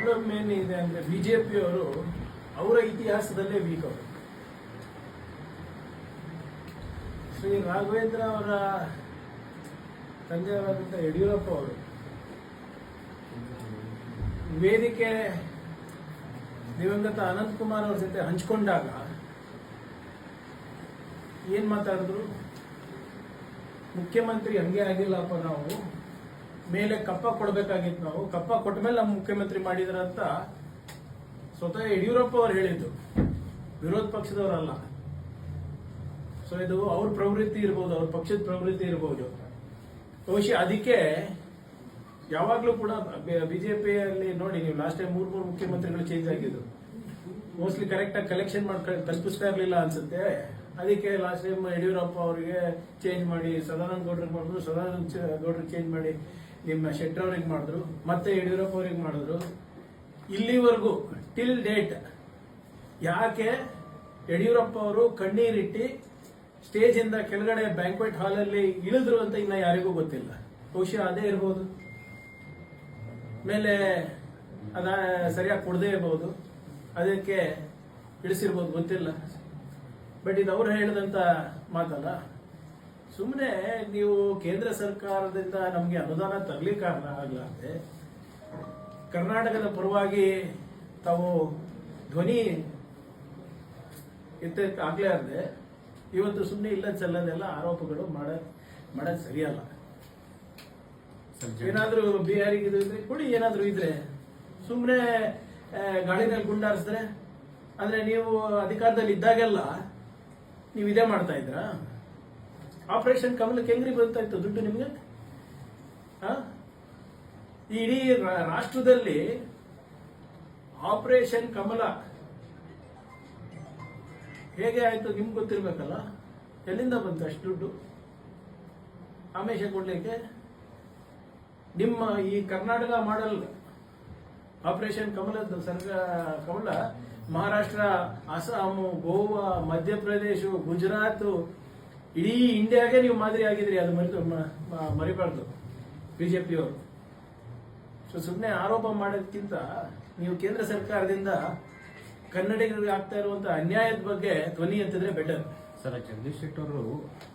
Problem ಏನಿದೆ J ಪಿಯವರು ಅವರ ಇತಿಹಾಸದಲ್ಲೇ ವೀಕ್ ಅವರು. ಶ್ರೀ ರಾಘವೇಂದ್ರ ಅವರ ತಂದೆಯವರಾದಂಥ ಯಡಿಯೂರಪ್ಪ ಅವರು ವೇದಿಕೆ ದಿವಂಗತ ಅನಂತ್ ಕುಮಾರ್ ಅವ್ರ ಜೊತೆ ಹಂಚ್ಕೊಂಡಾಗ ಏನು ಮಾತಾಡಿದ್ರು? ಮುಖ್ಯಮಂತ್ರಿ ಹಂಗೆ ಆಗಿಲ್ಲಪ್ಪ ನಾವು. ಮೇಲೆ ಕಪ್ಪ ಕೊಡಬೇಕಾಗಿತ್ತು ನಾವು. ಕಪ್ಪ ಕೊಟ್ಟ ಮೇಲೆ ನಮ್ಮ ಮುಖ್ಯಮಂತ್ರಿ ಮಾಡಿದ್ರ ಅಂತ ಸ್ವತಃ ಯಡಿಯೂರಪ್ಪ ಅವರು ಹೇಳಿದ್ದು. ವಿರೋಧ ಪಕ್ಷದವರಲ್ಲ. ಸೊ ಇದು ಅವ್ರ ಪ್ರವೃತ್ತಿ ಇರ್ಬೋದು, ಅವ್ರ ಪಕ್ಷದ ಪ್ರವೃತ್ತಿ ಇರ್ಬೋದು. ಬಹುಶಃ ಅದಕ್ಕೆ ಯಾವಾಗಲೂ ಕೂಡ ಬಿಜೆಪಿಯಲ್ಲಿ ನೋಡಿ, ನೀವು ಲಾಸ್ಟ್ ಟೈಮ್ ಮೂರು ಮೂರು ಮುಖ್ಯಮಂತ್ರಿಗಳು ಚೇಂಜ್ ಆಗಿದ್ದು. ಮೋಸ್ಟ್ಲಿ ಕರೆಕ್ಟಾಗಿ ಕಲೆಕ್ಷನ್ ಮಾಡ್ಕೊಂಡು ತಲುಪಿಸ್ತಾ ಇರಲಿಲ್ಲ ಅನ್ಸುತ್ತೆ. ಅದಕ್ಕೆ ಲಾಸ್ಟ್ ಟೈಮ್ ಯಡಿಯೂರಪ್ಪ ಅವರಿಗೆ ಚೇಂಜ್ ಮಾಡಿ, ಸದಾನಂದ ಗೌಡ್ರಿಗೆ ಮಾಡಿದ್ರು, ಸದಾನಂದ ಗೌಡ್ರಿಗೆ ಚೇಂಜ್ ಮಾಡಿ. ನಿಮ್ಮ ಶೆಟ್ಟರ್ ಅವ್ರಿಗೆ ಮಾಡಿದ್ರು, ಮತ್ತೆ ಯಡಿಯೂರಪ್ಪ ಅವ್ರಿಗೆ ಮಾಡಿದ್ರು, ಇಲ್ಲಿವರೆಗೂ ಟಿಲ್ ಡೇಟ್ ಯಾಕೆ ಯಡಿಯೂರಪ್ಪ ಅವರು ಕಣ್ಣೀರಿಟ್ಟಿ ಇಂದ ಕೆಳಗಡೆ ಬ್ಯಾಂಕ್ವೆಟ್ ಹಾಲಲ್ಲಿ ಇಳಿದ್ರು ಅಂತ ಇನ್ನ ಯಾರಿಗೂ ಗೊತ್ತಿಲ್ಲ. ಬಹುಶಃ ಅದೇ ಇರ್ಬೋದು. ಮೇಲೆ ಅದ ಸರಿಯಾಗಿ ಕೊಡದೇ ಇರ್ಬೋದು. ಅದಕ್ಕೆ ಇಳಿಸಿರ್ಬೋದು, ಗೊತ್ತಿಲ್ಲ. ಬಟ್ ಇದು ಅವ್ರು ಹೇಳಿದಂತ ಮಾತಲ್ಲ ಸುಮ್ಮನೆ ನೀವು ಕೇಂದ್ರ ಸರ್ಕಾರದಿಂದ ನಮಗೆ ಅನುದಾನ ತರಲಿಕ್ಕೆ ಆಗಲಾರ್ದೆ ಕರ್ನಾಟಕದ ಪರವಾಗಿ ತಾವು ಧ್ವನಿ ಎತ್ತ ಆಗ್ಲೇ ಅಲ್ಲದೆ ಇವತ್ತು ಸುಮ್ಮನೆ ಇಲ್ಲ ಚಲ್ಲದೆಲ್ಲ ಆರೋಪಗಳು ಮಾಡ ಮಾಡೋದು ಸರಿಯಲ್ಲ. ಏನಾದರೂ ಬಿಹಾರಿಗೆ ಇದು ಇದ್ರೆ ಕೊಡಿ ಏನಾದರೂ ಇದ್ರೆ. ಸುಮ್ಮನೆ ಗಾಳಿನಲ್ಲಿ ಗುಂಡಾರಿಸಿದ್ರೆ ಅಂದ್ರೆ ನೀವು ಅಧಿಕಾರದಲ್ಲಿ ಇದ್ದಾಗೆಲ್ಲ ನೀವು ಇದೇ ಮಾಡ್ತಾ ಇದ್ರಾ? ಆಪರೇಷನ್ ಕಮಲಕ್ಕೆ ಹೆಂಗ್ರಿ ಬರ್ತಾ ಇತ್ತು ದುಡ್ಡು ನಿಮಗೆ? ಈ ಇಡೀ ರಾಷ್ಟ್ರದಲ್ಲಿ ಆಪರೇಷನ್ ಕಮಲ ಹೇಗೆ ಆಯಿತು ನಿಮ್ಗೆ ಗೊತ್ತಿರ್ಬೇಕಲ್ಲ? ಎಲ್ಲಿಂದ ಬಂತು ಅಷ್ಟು ದುಡ್ಡು? ಆಮೇಶ ಕೊಡ್ಲಿಕ್ಕೆ? ನಿಮ್ಮ ಈ ಕರ್ನಾಟಕ ಮಾಡಲ್ ಆಪರೇಷನ್ ಕಮಲದ ಸರ್ಗ ಕಮಲ ಮಹಾರಾಷ್ಟ್ರ ಅಸ್ಸಾಮು ಗೋವಾ ಮಧ್ಯಪ್ರದೇಶ ಗುಜರಾತ್ ಇಡೀ ಇಂಡಿಯಾಗೆ ನೀವು ಮಾದರಿ ಆಗಿದ್ರಿ ಅದು ಮರಿತು ಮರಿಬಾರ್ದು ಬಿಜೆಪಿಯವರು. ಸೊ ಸುಮ್ಮನೆ ಆರೋಪ ಮಾಡೋದಕ್ಕಿಂತ ನೀವು ಕೇಂದ್ರ ಸರ್ಕಾರದಿಂದ ಕನ್ನಡಿಗರಿಗೆ ಆಗ್ತಾ ಇರುವಂತ ಅನ್ಯಾಯದ ಬಗ್ಗೆ ಧ್ವನಿ ಎತ್ತಿದ್ರೆ ಬೆಟರ್. ಸರ್ ಜಗದೀಶ್ ಶೆಟ್ಟಿ ಅವರು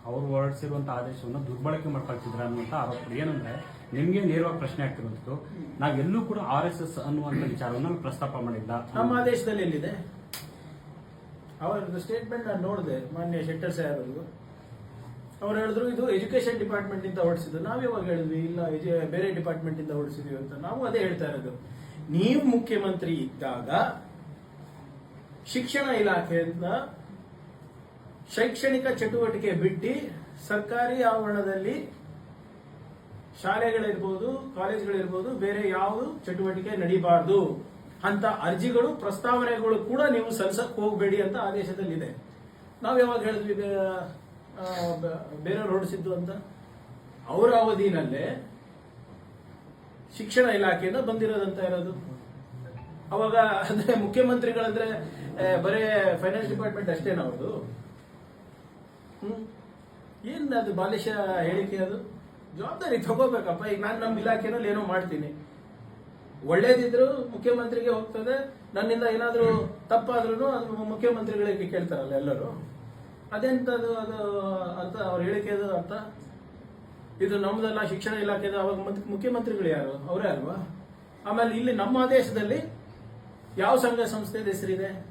ಅವರು ಹೊರಡಿಸಿರುವಂತ ಆದೇಶವನ್ನು ದುರ್ಬಳಕೆ ಮಾಡ್ಕೊಳ್ತಿದ್ರ ಅನ್ನುವಂತ ಆರೋಪ. ಏನಂದ್ರೆ ನಿಮ್ಗೆ ನೇರವಾಗಿ ಪ್ರಶ್ನೆ ಆಗ್ತಿರುವಂತದ್ದು ನಾವೆಲ್ಲೂ ಕೂಡ ಆರ್ ಎಸ್ ಎಸ್ ಅನ್ನುವಂತ ವಿಚಾರವನ್ನು ಪ್ರಸ್ತಾಪ ಮಾಡಿಲ್ಲ. ನಮ್ಮ ಆದೇಶದಲ್ಲಿ ಎಲ್ಲಿದೆ? ಅವರ ಸ್ಟೇಟ್ಮೆಂಟ್ ನಾನು ನೋಡಿದೆ ಮಾನ್ಯ ಶೆಟ್ಟರ್ ಸಾಹೇಬ್ ಅವ್ರು ಹೇಳಿದ್ರು, ಇದು ಎಜುಕೇಶನ್ ಡಿಪಾರ್ಟ್ಮೆಂಟ್ ಇಂದ ಹೊಡಿಸಿದ್ದು. ನಾವು ಯಾವಾಗ ಹೇಳಿದ್ವಿ, ಇಲ್ಲ ಬೇರೆ ಡಿಪಾರ್ಟ್ಮೆಂಟ್ ಇಂದ ಹೊಡಿಸಿದ್ವಿ ಅಂತ. ನಾವು ಅದೇ ಹೇಳ್ತಾ ಇರೋದು. ನೀವು ಮುಖ್ಯಮಂತ್ರಿ ಇದ್ದಾಗ ಶಿಕ್ಷಣ ಇಲಾಖೆಯಿಂದ ಶೈಕ್ಷಣಿಕ ಚಟುವಟಿಕೆ ಬಿಟ್ಟು ಸರ್ಕಾರಿ ಆವರಣದಲ್ಲಿ ಶಾಲೆಗಳಿರ್ಬೋದು, ಕಾಲೇಜ್ಗಳಿರ್ಬೋದು, ಬೇರೆ ಯಾವುದು ಚಟುವಟಿಕೆ ನಡೀಬಾರ್ದು ಅಂತ ಅರ್ಜಿಗಳು, ಪ್ರಸ್ತಾವನೆಗಳು ಕೂಡ ನೀವು ಸಲ್ಸಕ್ ಹೋಗಬೇಡಿ ಅಂತ ಆದೇಶದಲ್ಲಿದೆ. ನಾವು ಯಾವಾಗ ಹೇಳಿದ್ವಿ ಬೇರೆಯವ್ರು ಹೊರಡಿಸಿದ್ದು ಅಂತ? ಅವರ ಅವಧಿನಲ್ಲೇ ಶಿಕ್ಷಣ ಇಲಾಖೆಯಿಂದ ಬಂದಿರೋದಂತ ಇರೋದು ಅವಾಗ ಅಂದ್ರೆ ಮುಖ್ಯಮಂತ್ರಿಗಳಂದ್ರೆ ಬರೇ ಫೈನಾನ್ಸ್ ಡಿಪಾರ್ಟ್ಮೆಂಟ್ ಅಷ್ಟೇನ ಅವರು ಹ್ಮ್. ಏನ್ ಅದು ಬಾಲಿಶ ಹೇಳಿಕೆ ಅದು? ಜವಾಬ್ದಾರಿ ತಗೋಬೇಕಪ್ಪ. ಈಗ ನಾನು ನಮ್ಮ ಇಲಾಖೆನಲ್ಲಿ ಏನೋ ಮಾಡ್ತೀನಿ. ಒಳ್ಳೇದಿದ್ರು ಮುಖ್ಯಮಂತ್ರಿಗೆ ಹೋಗ್ತದೆ. ನನ್ನಿಂದ ಏನಾದರೂ ತಪ್ಪಾದ್ರೂ ಅದು ಮುಖ್ಯಮಂತ್ರಿಗಳಿಗೆ ಕೇಳ್ತಾರಲ್ಲ ಎಲ್ಲರೂ. ಅದೆಂತದು ಅದು ಅಂತ ಅವ್ರು ಹೇಳಿಕೆ ಅರ್ಥ? ಇದು ನಮ್ದಲ್ಲ, ಶಿಕ್ಷಣ ಇಲಾಖೆ ಅವಾಗ ಮತ್- ಮುಖ್ಯಮಂತ್ರಿಗಳು ಯಾರು? ಅವರೇ ಅಲ್ವಾ? ಆಮೇಲೆ ಇಲ್ಲಿ ನಮ್ಮ ದೇಶದಲ್ಲಿ ಯಾವ ಸಂಘ ಸಂಸ್ಥೆದ ಹೆಸರಿದೆ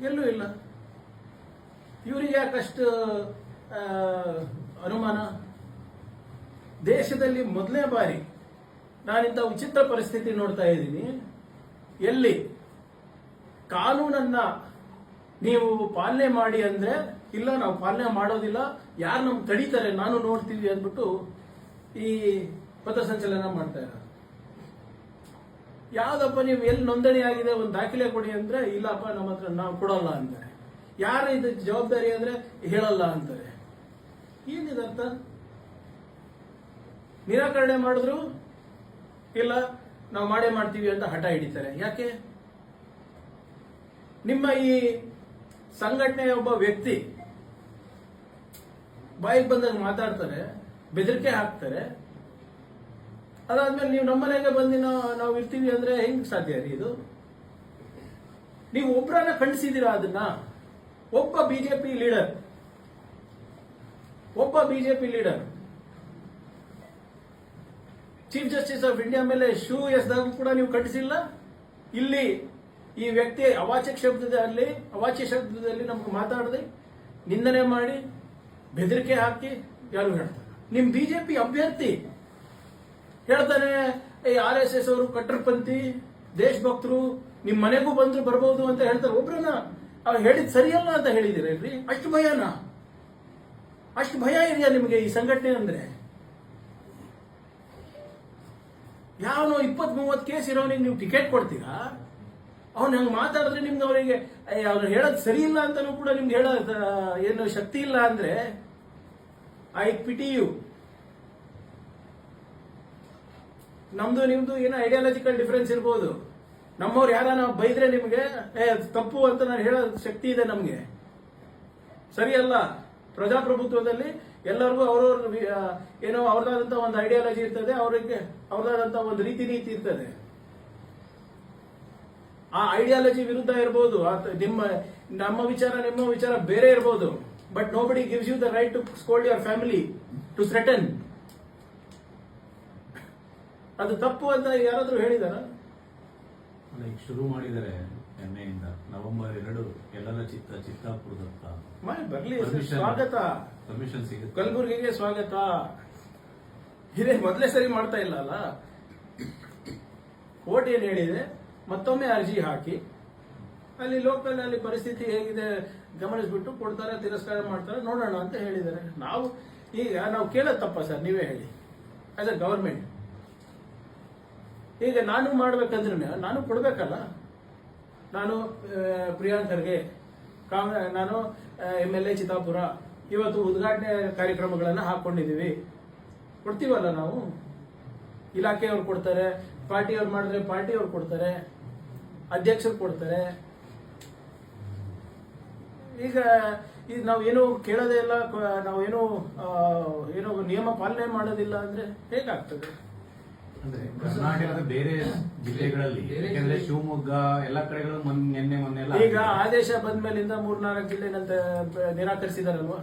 ಎಲ್ಲೂ ಇಲ್ಲ. ಇವರಿಗೆ ಯಾಕಷ್ಟು ಅನುಮಾನ? ದೇಶದಲ್ಲಿ ಮೊದಲನೇ ಬಾರಿ ನಾನಿಂತ ವಿಚಿತ್ರ ಪರಿಸ್ಥಿತಿ ನೋಡ್ತಾ ಇದ್ದೀನಿ. ಎಲ್ಲಿ? ಕಾನೂನನ್ನ ನೀವು ಪಾಲನೆ ಮಾಡಿ ಅಂದ್ರೆ, ಇಲ್ಲ, ನಾವು ಪಾಲನೆ ಮಾಡೋದಿಲ್ಲ, ಯಾರು ನಮ್ಗೆ ತಡೀತಾರೆ, ನಾನು ನೋಡ್ತೀವಿ ಅಂದ್ಬಿಟ್ಟು ಈ ಪಥಸಂಚಲನ ಮಾಡ್ತಾ ಇದ್ದಾರೆ ಯಾವ್ದಪ್ಪ, ನೀವು ಎಲ್ಲಿ ನೋಂದಣಿ ಆಗಿದೆ, ಒಂದು ದಾಖಲೆ ಕೊಡಿ ಅಂದ್ರೆ, ಇಲ್ಲಪ್ಪ, ನಮ್ಮ ಹತ್ರ ನಾವು ಕೊಡಲ್ಲ ಅಂತಾರೆ. ಯಾರು ಇದು ಜವಾಬ್ದಾರಿ ಅಂದ್ರೆ, ಹೇಳಲ್ಲ ಅಂತಾರೆ. ಏನಿದೆ ಅರ್ಥ? ನಿರಾಕರಣೆ ಮಾಡಿದ್ರು, ಇಲ್ಲ, ನಾವು ಮಾಡೇ ಮಾಡ್ತೀವಿ ಅಂತ ಹಠ ಹಿಡಿತಾರೆ. ಯಾಕೆ? ನಿಮ್ಮ ಈ ಸಂಘಟನೆಯ ಒಬ್ಬ ವ್ಯಕ್ತಿ ಬಾಯಿಗೆ ಬಂದಾಗ ಮಾತಾಡ್ತಾರೆ, ಬೆದರಿಕೆ ಹಾಕ್ತಾರೆ. ಅದಾದ್ಮೇಲೆ ನೀವು ನಮ್ಮನೆಗೆ ಬಂದು ನಾವು ಇರ್ತೀವಿ ಅಂದ್ರೆ ಹೆಂಗ್ ಸಾಧ್ಯ ರೀ ಇದು? ನೀವು ಒಬ್ಬರನ್ನ ಖಂಡಿಸಿದೀರಾ ಅದನ್ನ? ಒಬ್ಬ ಬಿಜೆಪಿ ಲೀಡರ್. ಒಬ್ಬ BJP leader. Chief justice of India ಮೇಲೆ ಶೂ ಎಸ್ದಾಗ ಕೂಡ ನೀವು ಖಂಡಿಸಿಲ್ಲ? ಇಲ್ಲಿ ಈ ವ್ಯಕ್ತಿ ಅವಾಚ್ಯ ಶಬ್ದದಲ್ಲಿ ಅವಾಚ್ಯ ಶಬ್ದದಲ್ಲಿ ನಮ್ಗೆ ಮಾತಾಡದೆ ನಿಂದನೆ ಮಾಡಿ ಬೆದರಿಕೆ ಹಾಕಿ ಯಾರು ಹೇಳ್ತಾರೆ? ನಿಮ್ ಬಿಜೆಪಿ ಅಭ್ಯರ್ಥಿ ಹೇಳ್ತಾನೆ ಈ ಆರ್ ಎಸ್ ಎಸ್ ಅವರು ಕಟ್ಟರ್ಪಂಥಿ, ದೇಶಭಕ್ತರು, ನಿಮ್ ಮನೆಗೂ ಬಂದ್ರು ಬರ್ಬೋದು ಅಂತ ಹೇಳ್ತಾರೆ. ಒಬ್ರನ್ನ ಅವ್ರು ಹೇಳಿದ್ ಸರಿಯಲ್ಲ ಅಂತ ಹೇಳಿದಿರಲ್ರಿ ಅಷ್ಟು ಭಯನಾ? ಅಷ್ಟು ಭಯ ಇದೆಯಾ ನಿಮಗೆ ಈ ಸಂಘಟನೆ ಅಂದ್ರೆ? ಯಾವನೋ ಇಪ್ಪತ್ ಮೂವತ್ ಕೇಸ್ ಇರೋನಿಗೆ ನೀವು ಟಿಕೆಟ್ ಕೊಡ್ತೀರಾ? ಅವ್ನು ಹಂಗೆ ಮಾತಾಡಿದ್ರೆ ನಿಮ್ಗೆ ಅವರಿಗೆ ಅವ್ರು ಹೇಳೋದು ಸರಿ ಇಲ್ಲ ಅಂತಾನೂ ಕೂಡ ನಿಮ್ಗೆ ಹೇಳೋ ಏನು ಶಕ್ತಿ ಇಲ್ಲ ಅಂದ್ರೆ ಐ ಪಿಟಿ ಯು ನಮ್ದು, ನಿಮ್ದು ಏನೋ ಐಡಿಯಾಲಜಿಕಲ್ ಡಿಫರೆನ್ಸ್ ಇರ್ಬೋದು. ನಮ್ಮವ್ರು ಯಾರನ್ನ ಬೈದ್ರೆ ನಿಮ್ಗೆ, ಏ, ತಪ್ಪು ಅಂತ ನಾನು ಹೇಳೋ ಶಕ್ತಿ ಇದೆ ನಮ್ಗೆ. ಸರಿಯಲ್ಲ ಪ್ರಜಾಪ್ರಭುತ್ವದಲ್ಲಿ ಎಲ್ಲರಿಗೂ ಅವ್ರವ್ರ ಏನೋ ಅವ್ರದಾದಂತ ಒಂದು ಐಡಿಯಾಲಜಿ ಇರ್ತದೆ, ಅವರಿಗೆ ಅವ್ರದಾದಂತ ಒಂದು ರೀತಿ ನೀತಿ ಇರ್ತದೆ. ಆ ಐಡಿಯಾಲಜಿ ವಿರುದ್ಧ ಇರ್ಬೋದು ನಿಮ್ಮ ನಮ್ಮ ವಿಚಾರ ನಿಮ್ಮ ವಿಚಾರ ಬೇರೆ ಇರ್ಬೋದು but nobody gives you the right to scold your family to threaten ಅದು ತಪ್ಪು ಅಂತ ಯಾರಾದ್ರೂ ಹೇಳಿದಾರ? ಶುರು ಮಾಡಿದರೆ ನಿನ್ನೆಯಿಂದ ನವೆಂಬರ್ ಎರಡು ಎಲ್ಲರ ಚಿತ್ತ ಚಿತ್ತಾಪುರದತ್ತ. ಬರ್ಲಿ. ಸ್ವಾಗತ. ಪರ್ಮಿಷನ್ ಸಿಗುತ್ತೆ. ಕಲಬುರಗಿಗೆ ಸ್ವಾಗತ. ಹಿರೇ ಮೊದಲೇ ಸರಿ ಮಾಡ್ತಾ ಇಲ್ಲ ಅಲ್ಲ? ಕೋರ್ಟ್ ಏನ್ ಹೇಳಿದೆ? ಮತ್ತೊಮ್ಮೆ ಅರ್ಜಿ ಹಾಕಿ. ಅಲ್ಲಿ ಲೋಕಲ್ ಅಲ್ಲಿ ಪರಿಸ್ಥಿತಿ ಹೇಗಿದೆ ಗಮನಿಸ್ಬಿಟ್ಟು ಕೊಡ್ತಾರೆ, ತಿರಸ್ಕಾರ ಮಾಡ್ತಾರೆ, ನೋಡೋಣ ಅಂತ ಹೇಳಿದ್ದಾರೆ. ನಾವು ಈಗ ನಾವು ಕೇಳೋದು ತಪ್ಪ ಸರ್? ನೀವೇ ಹೇಳಿ. ಆಸ್ ಅ ಗೌರ್ಮೆಂಟ್ ಈಗ ನಾನು ಮಾಡ್ಬೇಕಂದ್ರೆ ನಾನು ಕೊಡ್ಬೇಕಲ್ಲ? ನಾನು ಪ್ರಿಯಾಂಕರ್ಗೆ ಕಾಂಗ್ರೆ, ನಾನು ಎಂ ಎಲ್ ಎ ಚಿತ್ತಾಪುರ, ಇವತ್ತು ಉದ್ಘಾಟನೆ ಕಾರ್ಯಕ್ರಮಗಳನ್ನು ಹಾಕೊಂಡಿದ್ದೀವಿ. ಕೊಡ್ತೀವಲ್ಲ ನಾವು? ಇಲಾಖೆಯವ್ರು ಕೊಡ್ತಾರೆ, ಪಾರ್ಟಿಯವ್ರು ಮಾಡಿದ್ರೆ ಪಾರ್ಟಿಯವ್ರು ಕೊಡ್ತಾರೆ. ಅಧ್ಯಕ್ಷರು ಕೊಡ್ತಾರೆ. ಈಗ ಈಗ ನಾವು ಏನು ಕೇಳೋದೇ ಇಲ್ಲ ನಾವು ನಾವೇನು ಏನೋ ನಿಯಮ ಪಾಲನೆ ಮಾಡೋದಿಲ್ಲ ಅಂದ್ರೆ ಹೇಗಾಗ್ತದೆ? ಅಂದ್ರೆ ಕರ್ನಾಟಕದ ಬೇರೆ ಜಿಲ್ಲೆಗಳಲ್ಲಿ ಯಾಕೆಂದ್ರೆ ಶಿವಮೊಗ್ಗ ಎಲ್ಲಾ ಕಡೆಗಳು ಮೊನ್ನೆ ನಿನ್ನೆ ಮೊನ್ನೆ ಎಲ್ಲ ಈಗ ಆದೇಶ ಬಂದ ಮೇಲಿಂದ ಮೂರ್ನಾಲ್ಕು ಜಿಲ್ಲೆನಂತ ನಿರಾಕರಿಸಿದಾರಲ್ವಾ?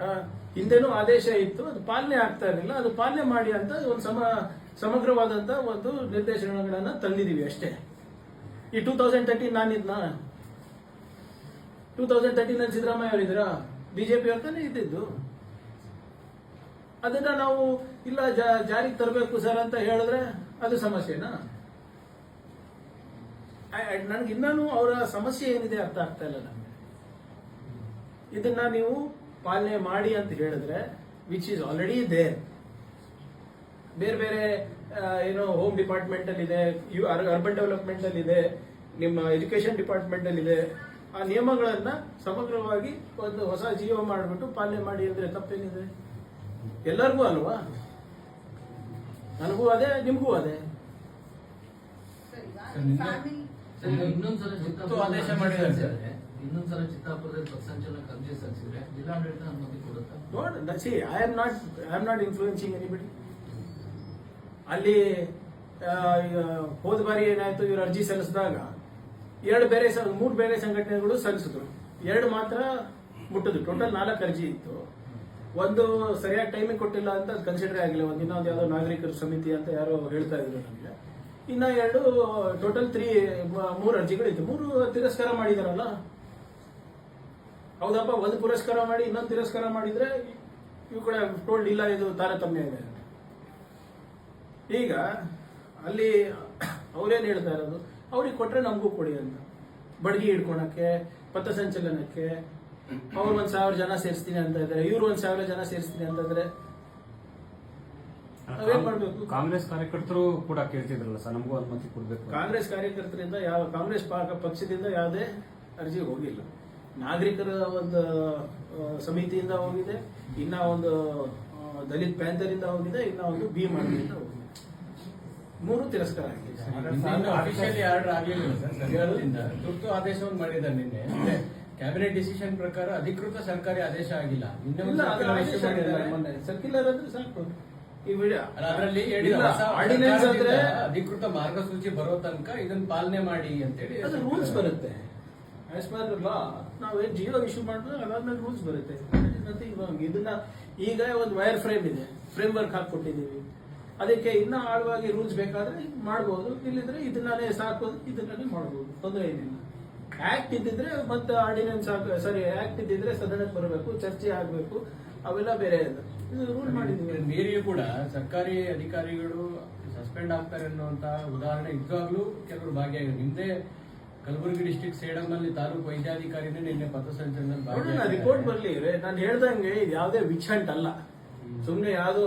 ಆ, ಹಿಂದೆನೂ ಆದೇಶ ಇತ್ತು ಅದು ಪಾಲನೆ ಆಗ್ತಾ ಇರಲಿಲ್ಲ ಅದು ಪಾಲನೆ ಮಾಡಿ ಅಂತ ಒಂದು ಸಮ ಸಮಗ್ರವಾದಂತ ಒಂದು ನಿರ್ದೇಶನಗಳನ್ನ ತಂದಿದೀವಿ ಅಷ್ಟೇ. ಈ ಟೂ ತೌಸಂಡ್ ತರ್ಟೀನ್ ನಾನಿದ್ನ ಟೂ ತೌಸಂಡ್ ತರ್ಟೀನ್ ಅಲ್ಲಿ ಸಿದ್ದರಾಮಯ್ಯ ಅವರಿದ್ರ ಬಿಜೆಪಿ ಅವ್ರತಾನೆ ಇದ್ದಿದ್ದು. ಅದನ್ನ ನಾವು, ಇಲ್ಲ ಜಾರಿಗೆ ತರಬೇಕು ಸರ್ ಅಂತ ಹೇಳಿದ್ರೆ ಅದು ಸಮಸ್ಯೆನಾ? ನನಗೆ ಇನ್ನೂ ಅವರ ಸಮಸ್ಯೆ ಏನಿದೆ ಅರ್ಥ ಆಗ್ತಾ ಇಲ್ಲ ನಮಗೆ ಇದನ್ನ ನೀವು ಪಾಲನೆ ಮಾಡಿ ಅಂತ ಹೇಳಿದ್ರೆ ವಿಚ್ ಈಸ್ ಆಲ್ರೆಡಿ ದೇರ್ ಬೇರೆ ಬೇರೆ ಏನು ಹೋಮ್ ಡಿಪಾರ್ಟ್ಮೆಂಟ್ ಅಲ್ಲಿ ಇದೆ ಅರ್ಬನ್ ಡೆವಲಪ್ಮೆಂಟ್ ಅಲ್ಲಿ ಇದೆ ನಿಮ್ಮ ಎಜುಕೇಶನ್ ಡಿಪಾರ್ಟ್ಮೆಂಟ್ ಅಲ್ಲಿ ಇದೆ ಆ ನಿಯಮಗಳನ್ನ ಸಮಗ್ರವಾಗಿ ಒಂದು ಹೊಸ ಜೀವ ಮಾಡಿಬಿಟ್ಟು ಪಾಲನೆ ಮಾಡಿ ಅಂದ್ರೆ ತಪ್ಪೇನಿದೆ? ಎಲ್ಲರಿಗೂ ಅಲ್ವಾ? ನನಗೂ ಅದೇ ನಿಮಗೂ ಅದೇ. ಆದೇಶ ಮಾಡಿದ್ದಾರೆ. ಸರ್. ಇನ್ನೊಂದ್ಸಲ ಚಿತ್ತಾಪುರದಲ್ಲಿ ಕರ್ಜಿ ಸಲ್ಲಿಸಿದ್ರೆ ಜಿಲ್ಲಾಡಳಿತ ಅನುಮತಿ ಕೊಡುತ್ತಾ? I am not I am not influencing anybody ಅಲ್ಲಿ ಹೋದ ಬಾರಿ ಏನಾಯ್ತು, ಇವರು ಅರ್ಜಿ ಸಲ್ಲಿಸಿದಾಗ ಎರಡು ಬೇರೆ ಮೂರು ಬೇರೆ ಸಂಘಟನೆಗಳು ಸಲ್ಲಿಸಿದ್ರು. ಎರಡು ಮಾತ್ರ ಮುಟ್ಟಿದ್ರು. ಟೋಟಲ್ ನಾಲ್ಕು ಅರ್ಜಿ ಇತ್ತು. ಒಂದು ಸರಿಯಾಗಿ ಟೈಮಿಂಗ್ ಕೊಟ್ಟಿಲ್ಲ ಅಂತ ಕನ್ಸಿಡರ್ ಆಗಿಲ್ಲ. ಒಂದು ಇನ್ನೊಂದು ಯಾವುದೋ ನಾಗರಿಕರ ಸಮಿತಿ ಅಂತ ಯಾರೋ ಹೇಳ್ತಾ ಇದ್ರು ನಮಗೆ. ಇನ್ನ ಎರಡು ಟೋಟಲ್ ತ್ರೀ ಮೂರು ಅರ್ಜಿಗಳು ಇತ್ತು. ಮೂರು ತಿರಸ್ಕಾರ ಮಾಡಿದಾರಲ್ಲ? ಹೌದಪ್ಪ, ಒಂದು ಪುರಸ್ಕಾರ ಮಾಡಿ, ಇನ್ನೊಂದು ತಿರಸ್ಕಾರ ಮಾಡಿದ್ರೆ ಇವು ಕೂಡ ಟೋಲ್ಡ್ ಇಲ್ಲ, ಇದು ತಾರತಮ್ಯ ಇದೆ. ಈಗ ಅಲ್ಲಿ ಅವ್ರೇನ್ ಹೇಳ್ತಾ ಇರೋದು? ಅವ್ರಿಗೆ ಕೊಟ್ರೆ ನಮಗೂ ಕೊಡಿ ಅಂತ. ಬಡ್ಗಿ ಹಿಡ್ಕೊಳಕ್ಕೆ ಪಥಸಂಚಲನಕ್ಕೆ ಅವ್ರು ಒಂದು ಸಾವಿರ ಜನ ಸೇರಿಸ್ತೀನಿ ಅಂತ ಇದ್ದಾರೆ ಇವ್ರು ಒಂದ್ ಸಾವಿರ ಜನ ಸೇರಿಸ್ತೀನಿ ಅಂತಂದ್ರೆ ನಾವೇನ್ ಮಾಡ್ಬೇಕು? ಕಾಂಗ್ರೆಸ್ ಕಾರ್ಯಕರ್ತರು ಕೂಡ ಕೇಳ್ತಿದ್ರಲ್ಲ ಸರ್ ನಮಗೂ ಅನುಮತಿ ಕೊಡ್ಬೇಕು. ಕಾಂಗ್ರೆಸ್ ಕಾರ್ಯಕರ್ತರಿಂದ ಯಾವ ಕಾಂಗ್ರೆಸ್ ಪಕ್ಷದಿಂದ ಯಾವುದೇ ಅರ್ಜಿ ಹೋಗಿಲ್ಲ. ನಾಗರಿಕರ ಒಂದು ಸಮಿತಿಯಿಂದ ಹೋಗಿದೆ ಇನ್ನ ಒಂದು ದಲಿತ್ ಪ್ಯಾಂಥರ್ ಇಂದ ಹೋಗಿದೆ ಇನ್ನ ಒಂದು ಬಿ ಮಾಡಿಂದ ಹೋಗಿದೆ ಮೂರು ತಿರಸ್ಕಾರ ಆಗಿದೆ ಅಫಿಷಿಯಲಿ ಆರ್ಡರ್ ಆಗಲಿಲ್ಲ ಸರ್ ಸರ್ಕಾರದಿಂದ ತುರ್ತು ಆದೇಶವನ್ನು ಮಾಡಿದ್ದಾರೆ ನಿನ್ನೆ. ಕ್ಯಾಬಿನೆಟ್ ಡಿಸಿಷನ್ ಪ್ರಕಾರ ಅಧಿಕೃತ ಸರ್ಕಾರಿ ಆದೇಶ ಆಗಿಲ್ಲ. ಸರ್ಕ್ಯುಲರ್ ಅಂದ್ರೆ ಸಾಕು. ಅದರಲ್ಲಿ ಆರ್ಡಿನೆನ್ಸ್ ಅಂದ್ರೆ ಅಧಿಕೃತ ಮಾರ್ಗಸೂಚಿ ಬರೋ ತನಕ ಇದನ್ನ ಪಾಲನೆ ಮಾಡಿ ಅಂತೇಳಿ ಅದು ರೂಲ್ಸ್ ಬರುತ್ತೆ. ಆಸ್ ಪರ್ ಲಾ ನಾವೇನ್ ಜಿಯೋ ಇಶ್ಯೂ ಮಾಡಿದ್ರೆ ಅದಾದ್ಮೇಲೆ ರೂಲ್ಸ್ ಬರುತ್ತೆ. ಇದನ್ನ ಈಗ ಒಂದು ವೈರ್ ಫ್ರೇಮ್ ಇದೆ. ಫ್ರೇಮ್ ವರ್ಕ್ ಹಾಕೊಟ್ಟಿದ್ದೀವಿ ಅದಕ್ಕೆ ಇನ್ನ ಆಳವಾಗಿ ರೂಲ್ಸ್ ಬೇಕಾದ್ರೆ ಮಾಡ್ಬೋದು. ಇಲ್ಲಿದ್ರೆ ಇದನ್ನೇ ಸಾಕು ಇದನ್ನೇ ಮಾಡ್ಬೋದು. ತೊಂದರೆ ಏನಿಲ್ಲ. ಆಕ್ಟ್ ಇದ್ದಿದ್ರೆ ಮತ್ತೆ ಆರ್ಡಿನೆನ್ಸ್ ಸಾರಿ ಆಕ್ಟ್ ಇದ್ದಿದ್ರೆ ಸದನಕ್ಕೆ ಬರಬೇಕು ಚರ್ಚೆ ಆಗಬೇಕು. ಅವೆಲ್ಲ ಬೇರೆ ಇದೆ. ಇದು ರೂಲ್ ಮಾಡಿದ್ದೀವಿ. ಮೀರಿಯೂ ಕೂಡ ಸರ್ಕಾರಿ ಅಧಿಕಾರಿಗಳು ಸಸ್ಪೆಂಡ್ ಆಗ್ತಾರೆ ಅನ್ನುವಂತ ಉದಾಹರಣೆ ಇದ್ದಾಗಲೂ ಕೆಲವರು ಭಾಗಿಯಾಗಿದ್ದಾರೆ. ಹಿಂದೆ ಕಲಬುರಗಿ ಡಿಸ್ಟಿಕ್ ಸೇಡಮ್ ಅಲ್ಲಿ ತಾಲೂಕು ವೈದ್ಯಾಧಿಕಾರಿನೇ ನಿನ್ನೆ ಪಥಸಂಚಲನ. ರಿಪೋರ್ಟ್ ಬರ್ಲಿ. ನಾನು ಹೇಳ್ದಂಗೆ ಯಾವುದೇ ವಿಚ್ಛಂಟ್ ಅಲ್ಲ. ಸುಮ್ನೆ ಯಾವುದು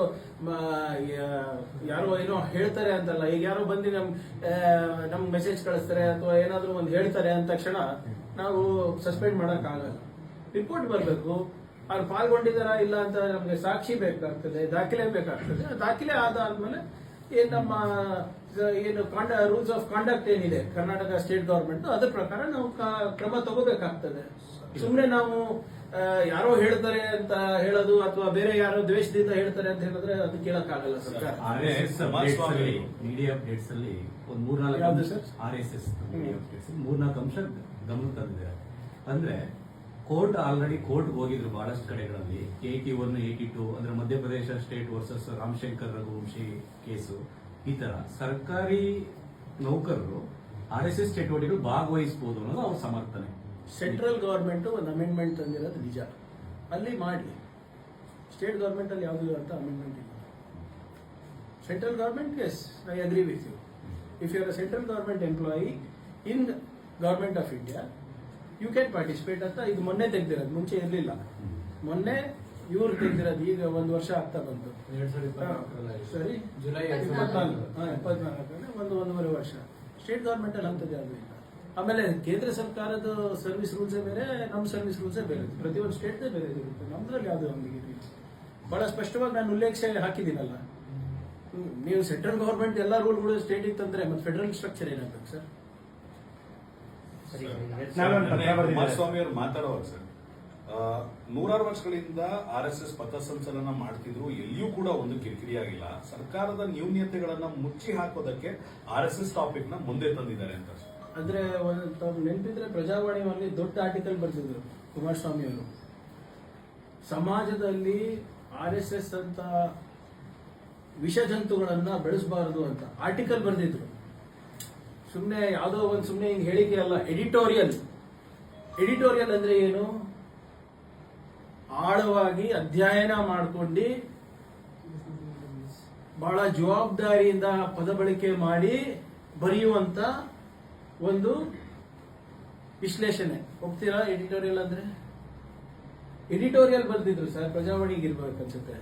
ಯಾರೋ ಏನೋ ಹೇಳ್ತಾರೆ ಅಂತಲ್ಲ, ಈಗ ಯಾರೋ ಬಂದು ನಮ್ ನಮ್ ಮೆಸೇಜ್ ಕಳಿಸ್ತಾರೆ ಅಥವಾ ಏನಾದರೂ ಒಂದು ಹೇಳ್ತಾರೆ ಅಂದ ತಕ್ಷಣ ನಾವು ಸಸ್ಪೆಂಡ್ ಮಾಡಕ್ ಆಗಲ್ಲ. ರಿಪೋರ್ಟ್ ಬರಬೇಕು. ಅವ್ರು ಪಾಲ್ಗೊಂಡಿದಾರ ಇಲ್ಲ ಅಂತ ನಮ್ಗೆ ಸಾಕ್ಷಿ ಬೇಕಾಗ್ತದೆ, ದಾಖಲೆ ಬೇಕಾಗ್ತದೆ. ದಾಖಲೆ ಆದಾದ್ಮೇಲೆ ಏನ್ ನಮ್ಮ, ಏನು ಕಾಂಡ ರೂಲ್ಸ್ ಆಫ್ ಕಾಂಡಕ್ಟ್ ಏನಿದೆ, ಕರ್ನಾಟಕ ಸ್ಟೇಟ್ ಗವರ್ಮೆಂಟ್ ಅದ್ರ ಪ್ರಕಾರ ನಾವು ಕ್ರಮ ತಗೋಬೇಕಾಗ್ತದೆ. ಸುಮ್ನೆ ನಾವು ಯಾರೋ ಹೇಳ್ತಾರೆ ಅಂತ ಹೇಳೋದು ಅಥವಾ ಬೇರೆ ಯಾರೋ ದ್ವೇಷದಿಂದ ಹೇಳ್ತಾರೆ ಅಂತ ಹೇಳಿದ್ರೆ ಅದು ಕೇಳಕ್ಕಾಗಲ್ಲ ಆಗಲ್ಲ ಆರ್ ಎಸ್ ಮೀಡಿಯಾ ಅಪ್ಡೇಟ್ಸ್ ಅಲ್ಲಿ ಒಂದ್ ಮೂರ್ನಾಲ್ಕು sir? R S S media updates ಮೂರ್ನಾಲ್ಕು ಅಂಶ ಗಮನ ತಂದಿದ್ದಾರೆ ಅಂದ್ರೆ ಕೋರ್ಟ್ ಆಲ್ರೆಡಿ ಕೋರ್ಟ್ ಹೋಗಿದ್ರು ಬಹಳಷ್ಟು ಕಡೆಗಳಲ್ಲಿ. ಏಟಿ ಒನ್ ಏಟಿ ಟು ಅಂದ್ರೆ Madhya Pradesh state versus Ramshankar Raghuvanshi case. ಈ ತರ ಸರ್ಕಾರಿ ನೌಕರರು ಆರ್ ಎಸ್ ಎಸ್ ಚಟುವಟಿಕೆಗಳು ಭಾಗವಹಿಸಬಹುದು ಅನ್ನೋದು ಅವ್ರ ಸಮರ್ಥನೆ. ಸೆಂಟ್ರಲ್ ಗೌರ್ಮೆಂಟು ಒಂದು ಅಮೆಂಡ್ಮೆಂಟ್ ತಂದಿರೋದು ನಿಜ. ಅಲ್ಲಿ ಮಾಡಿ. ಸ್ಟೇಟ್ ಗೌರ್ಮೆಂಟಲ್ಲಿ ಅಲ್ಲಿ ಯಾವುದು ಅಂತ ಅಮೆಂಡ್ಮೆಂಟ್ ಇಲ್ಲ. Central government yes I agree with you if you are a central government employee in government of India you can participate ಅಂತ ಇದು ಮೊನ್ನೆ ತೆಗ್ದಿರೋದು ಮುಂಚೆ ಇರಲಿಲ್ಲ. ಮೊನ್ನೆ ಇವ್ರು ತೆಗ್ದಿರೋದು ಈಗ ಒಂದು ವರ್ಷ ಆಗ್ತಾ ಬಂತು. ಸರಿ? ಜುಲೈ. ಹಾ, ಇಪ್ಪತ್ನಾಲ್ಕರಲ್ಲಿ ಒಂದು ಒಂದೂವರೆ ವರ್ಷ. ಸ್ಟೇಟ್ ಗವರ್ಮೆಂಟ್ ಅಲ್ಲಿ ಅಂತದ್ದು ಯಾವ್ದು ಇಲ್ಲ ಆಮೇಲೆ ಕೇಂದ್ರ ಸರ್ಕಾರದ ಸರ್ವಿಸ್ ರೂಲ್ಸೇ ಬೇರೆ ನಮ್ಮ ಸರ್ವಿಸ್ ರೂಲ್ಸೇ ಬೇರೆ. ಪ್ರತಿಯೊಂದು ಸ್ಟೇಟ್ ಬೇರೆ ಇರುತ್ತೆ. ನಮ್ಮದ್ರಲ್ಲಿ ಯಾವುದು ನಮಗೆ ಬಹಳ ಸ್ಪಷ್ಟವಾಗಿ ನಾನು ಉಲ್ಲೇಖ ಹಾಕಿದ್ದೀನಲ್ಲ. ನೀವು ಸೆಂಟ್ರಲ್ ಗವರ್ಮೆಂಟ್ ಎಲ್ಲ ರೂಲ್ಗಳು ಸ್ಟೇಟ್ ತಂದ್ರೆ ಮತ್ತೆ ಫೆಡರಲ್ ಸ್ಟ್ರಕ್ಚರ್ ಏನಾಗಬೇಕು ಸರ್? ಕುಮಾರಸ್ವಾಮಿ ಅವರು ಮಾತಾಡೋರು ಸರ್ ನೂರಾರು ವರ್ಷಗಳಿಂದ ಆರ್ ಎಸ್ ಎಸ್ ಪಥಸಂಚಲನ ಮಾಡ್ತಿದ್ರು ಎಲ್ಲಿಯೂ ಕೂಡ ಒಂದು ಕಿರಿಕಿರಿ ಆಗಿಲ್ಲ. ಸರ್ಕಾರದ ನ್ಯೂನ್ಯತೆಗಳನ್ನ ಮುಚ್ಚಿ ಹಾಕೋದಕ್ಕೆ ಆರ್ ಎಸ್ ಎಸ್ ಟಾಪಿಕ್ನ ಮುಂದೆ ತಂದಿದ್ದಾರೆ ಅಂತ ಸರ್. ಅಂದ್ರೆ ಒಂದು ತಾವು ನೆನಪಿದ್ರೆ ಪ್ರಜಾವಾಣಿಯಲ್ಲಿ ದೊಡ್ಡ ಆರ್ಟಿಕಲ್ ಬರ್ತಿದ್ರು ಕುಮಾರಸ್ವಾಮಿ ಅವರು. ಸಮಾಜದಲ್ಲಿ ಆರ್ ಎಸ್ ಎಸ್ ಅಂತ ವಿಷ ಜಂತುಗಳನ್ನ ಬೆಳೆಸಬಾರದು ಅಂತ ಆರ್ಟಿಕಲ್ ಬರೆದಿದ್ರು. ಸುಮ್ಮನೆ ಯಾವುದೋ ಒಂದು ಸುಮ್ಮನೆ ಹಿಂಗೆ ಹೇಳಿಕೆ ಅಲ್ಲ ಎಡಿಟೋರಿಯಲ್ ಎಡಿಟೋರಿಯಲ್ ಅಂದ್ರೆ ಏನು? ಆಳವಾಗಿ ಅಧ್ಯಯನ ಮಾಡ್ಕೊಂಡು ಬಹಳ ಜವಾಬ್ದಾರಿಯಿಂದ ಪದ ಬಳಕೆ ಮಾಡಿ ಬರೆಯುವಂತ ಒಂದು ವಿಶ್ಲೇಷಣೆ. ಹೋಗ್ತೀರಾ ಎಡಿಟೋರಿಯಲ್ ಅಂದ್ರೆ ಎಡಿಟೋರಿಯಲ್ ಬರ್ದಿದ್ರು ಸರ್, ಪ್ರಜಾವಾಣಿಗೆ ಇರ್ಬೇಕು ಅನ್ಸುತ್ತೆ.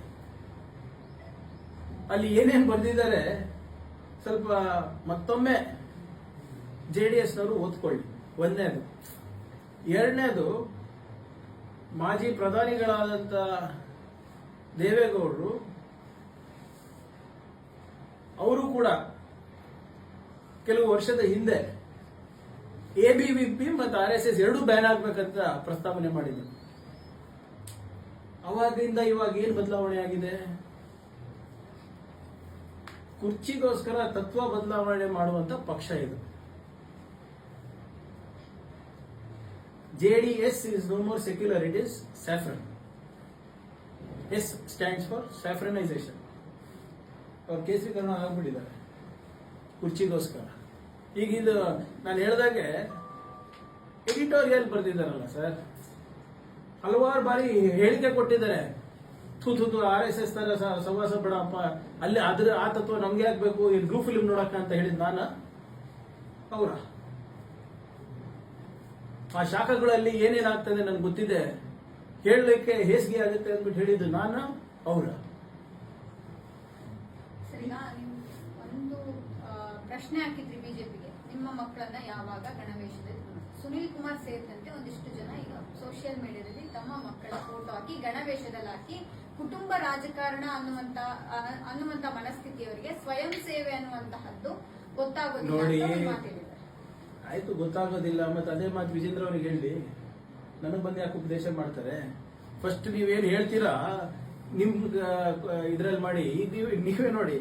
ಅಲ್ಲಿ ಏನೇನ್ ಬರ್ದಿದ್ದಾರೆ, ಸ್ವಲ್ಪ ಮತ್ತೊಮ್ಮೆ ಜೆ ಡಿ ಎಸ್ನವರು ಓದ್ಕೊಳ್ಳಿ. ಒಂದನೇದು. ಎರಡನೇದು, ಮಾಜಿ ಪ್ರಧಾನಿಗಳಾದಂಥ ದೇವೇಗೌಡರು ಅವರು ಕೂಡ ಕೆಲವು ವರ್ಷದ ಹಿಂದೆ ಎ ಬಿ ವಿ ಪಿ ಮತ್ತು ಆರ್ ಎಸ್ ಎಸ್ ಎರಡೂ ಬ್ಯಾನ್ ಆಗ್ಬೇಕಂತ ಪ್ರಸ್ತಾವನೆ ಮಾಡಿದೆ ಅವಾಗಿಂದ ಇವಾಗ ಏನು ಬದಲಾವಣೆ ಆಗಿದೆ? ಕುರ್ಚಿಗೋಸ್ಕರ ತತ್ವ ಬದಲಾವಣೆ ಮಾಡುವಂತ ಪಕ್ಷ ಇದು. J D S is no more secular it is saffron S stands for saffronisation ಅವ್ರು ಕೇಸರೀಕರಣ ಆಗ್ಬಿಟ್ಟಿದ್ದಾರೆ. ಕುರ್ಚಿಗೋಸ್ಕರ. ಈಗ ಇದು ನಾನು ಹೇಳ್ದಾಗೆ ಎಡಿಟೋರಿಯಲ್ ಬರೆದಿದ್ದಾರಲ್ಲ ಸರ್ ಹಲವಾರು ಬಾರಿ ಹೇಳಿಕೆ ಕೊಟ್ಟಿದ್ದಾರೆ. ಥೂ ಥೂ ಆರ್ ಎಸ್ ಎಸ್ ತರ ಸವಾಸ ಬಿಡಪ್ಪ. ಅಲ್ಲಿ ಅದ್ರ, ಆ ತತ್ವ ನಮ್ಗೆ ಆಗ್ಬೇಕು ಈ ಗ್ರೂಪ್ ಫಿಲ್ಮ್ ನೋಡಕ್ಕ ಅಂತ ಹೇಳಿದ್ ನಾನು ಅವರ. ಆ ಶಾಖಗಳಲ್ಲಿ ಏನೇನಾಗ್ತದೆ ನನ್ಗೆ ಗೊತ್ತಿದೆ. ಹೇಳಲಿಕ್ಕೆ ಹೇಸಿಗೆ ಆಗುತ್ತೆ ಅಂದ್ಬಿಟ್ಟು ಹೇಳಿದ್ದು ನಾನು, ಅವರ. ಪ್ರಶ್ನೆ ಹಾಕಿದ್ರಿ. ಮಕ್ಕಳನ್ನ ಯಾವಾಗ ಗಣವೇಶದಲ್ಲಿ ಸುನಿಲ್ ಕುಮಾರ್ ಸೇರಿದಂತೆ ಒಂದಿಷ್ಟು ಜನ ಈಗ ಸೋಷಿಯಲ್ ಮೀಡಿಯಾದಲ್ಲಿ ತಮ್ಮ ಮಕ್ಕಳ ಫೋಟೋ ಹಾಕಿ ಗಣವೇಶದಲ್ಲಿ ಹಾಕಿ ಕುಟುಂಬ ರಾಜಕಾರಣ ಅನ್ನುವಂತ ಅನ್ನುವಂತ ಮನಸ್ಥಿತಿಯವರಿಗೆ ಸ್ವಯಂ ಸೇವೆ ಅನ್ನುವಂತಹದ್ದು ಗೊತ್ತಾಗೋದಿಲ್ಲ ಆಯ್ತು ಗೊತ್ತಾಗೋದಿಲ್ಲ ಮತ್ತೆ ಅದೇ ಮಾತು ವಿಜೇಂದ್ರ ಅವ್ರಿಗೆ ಹೇಳಿ. ನನಗೆ ಬಂದು ಯಾಕೆ ಉಪದೇಶ ಮಾಡ್ತಾರೆ? ಫಸ್ಟ್ ನೀವೇನು ಹೇಳ್ತೀರಾ? ನಿಮ್ ಇದ್ರಲ್ಲಿ ಮಾಡಿ ಈಗ ನೀವು ನೋಡಿ.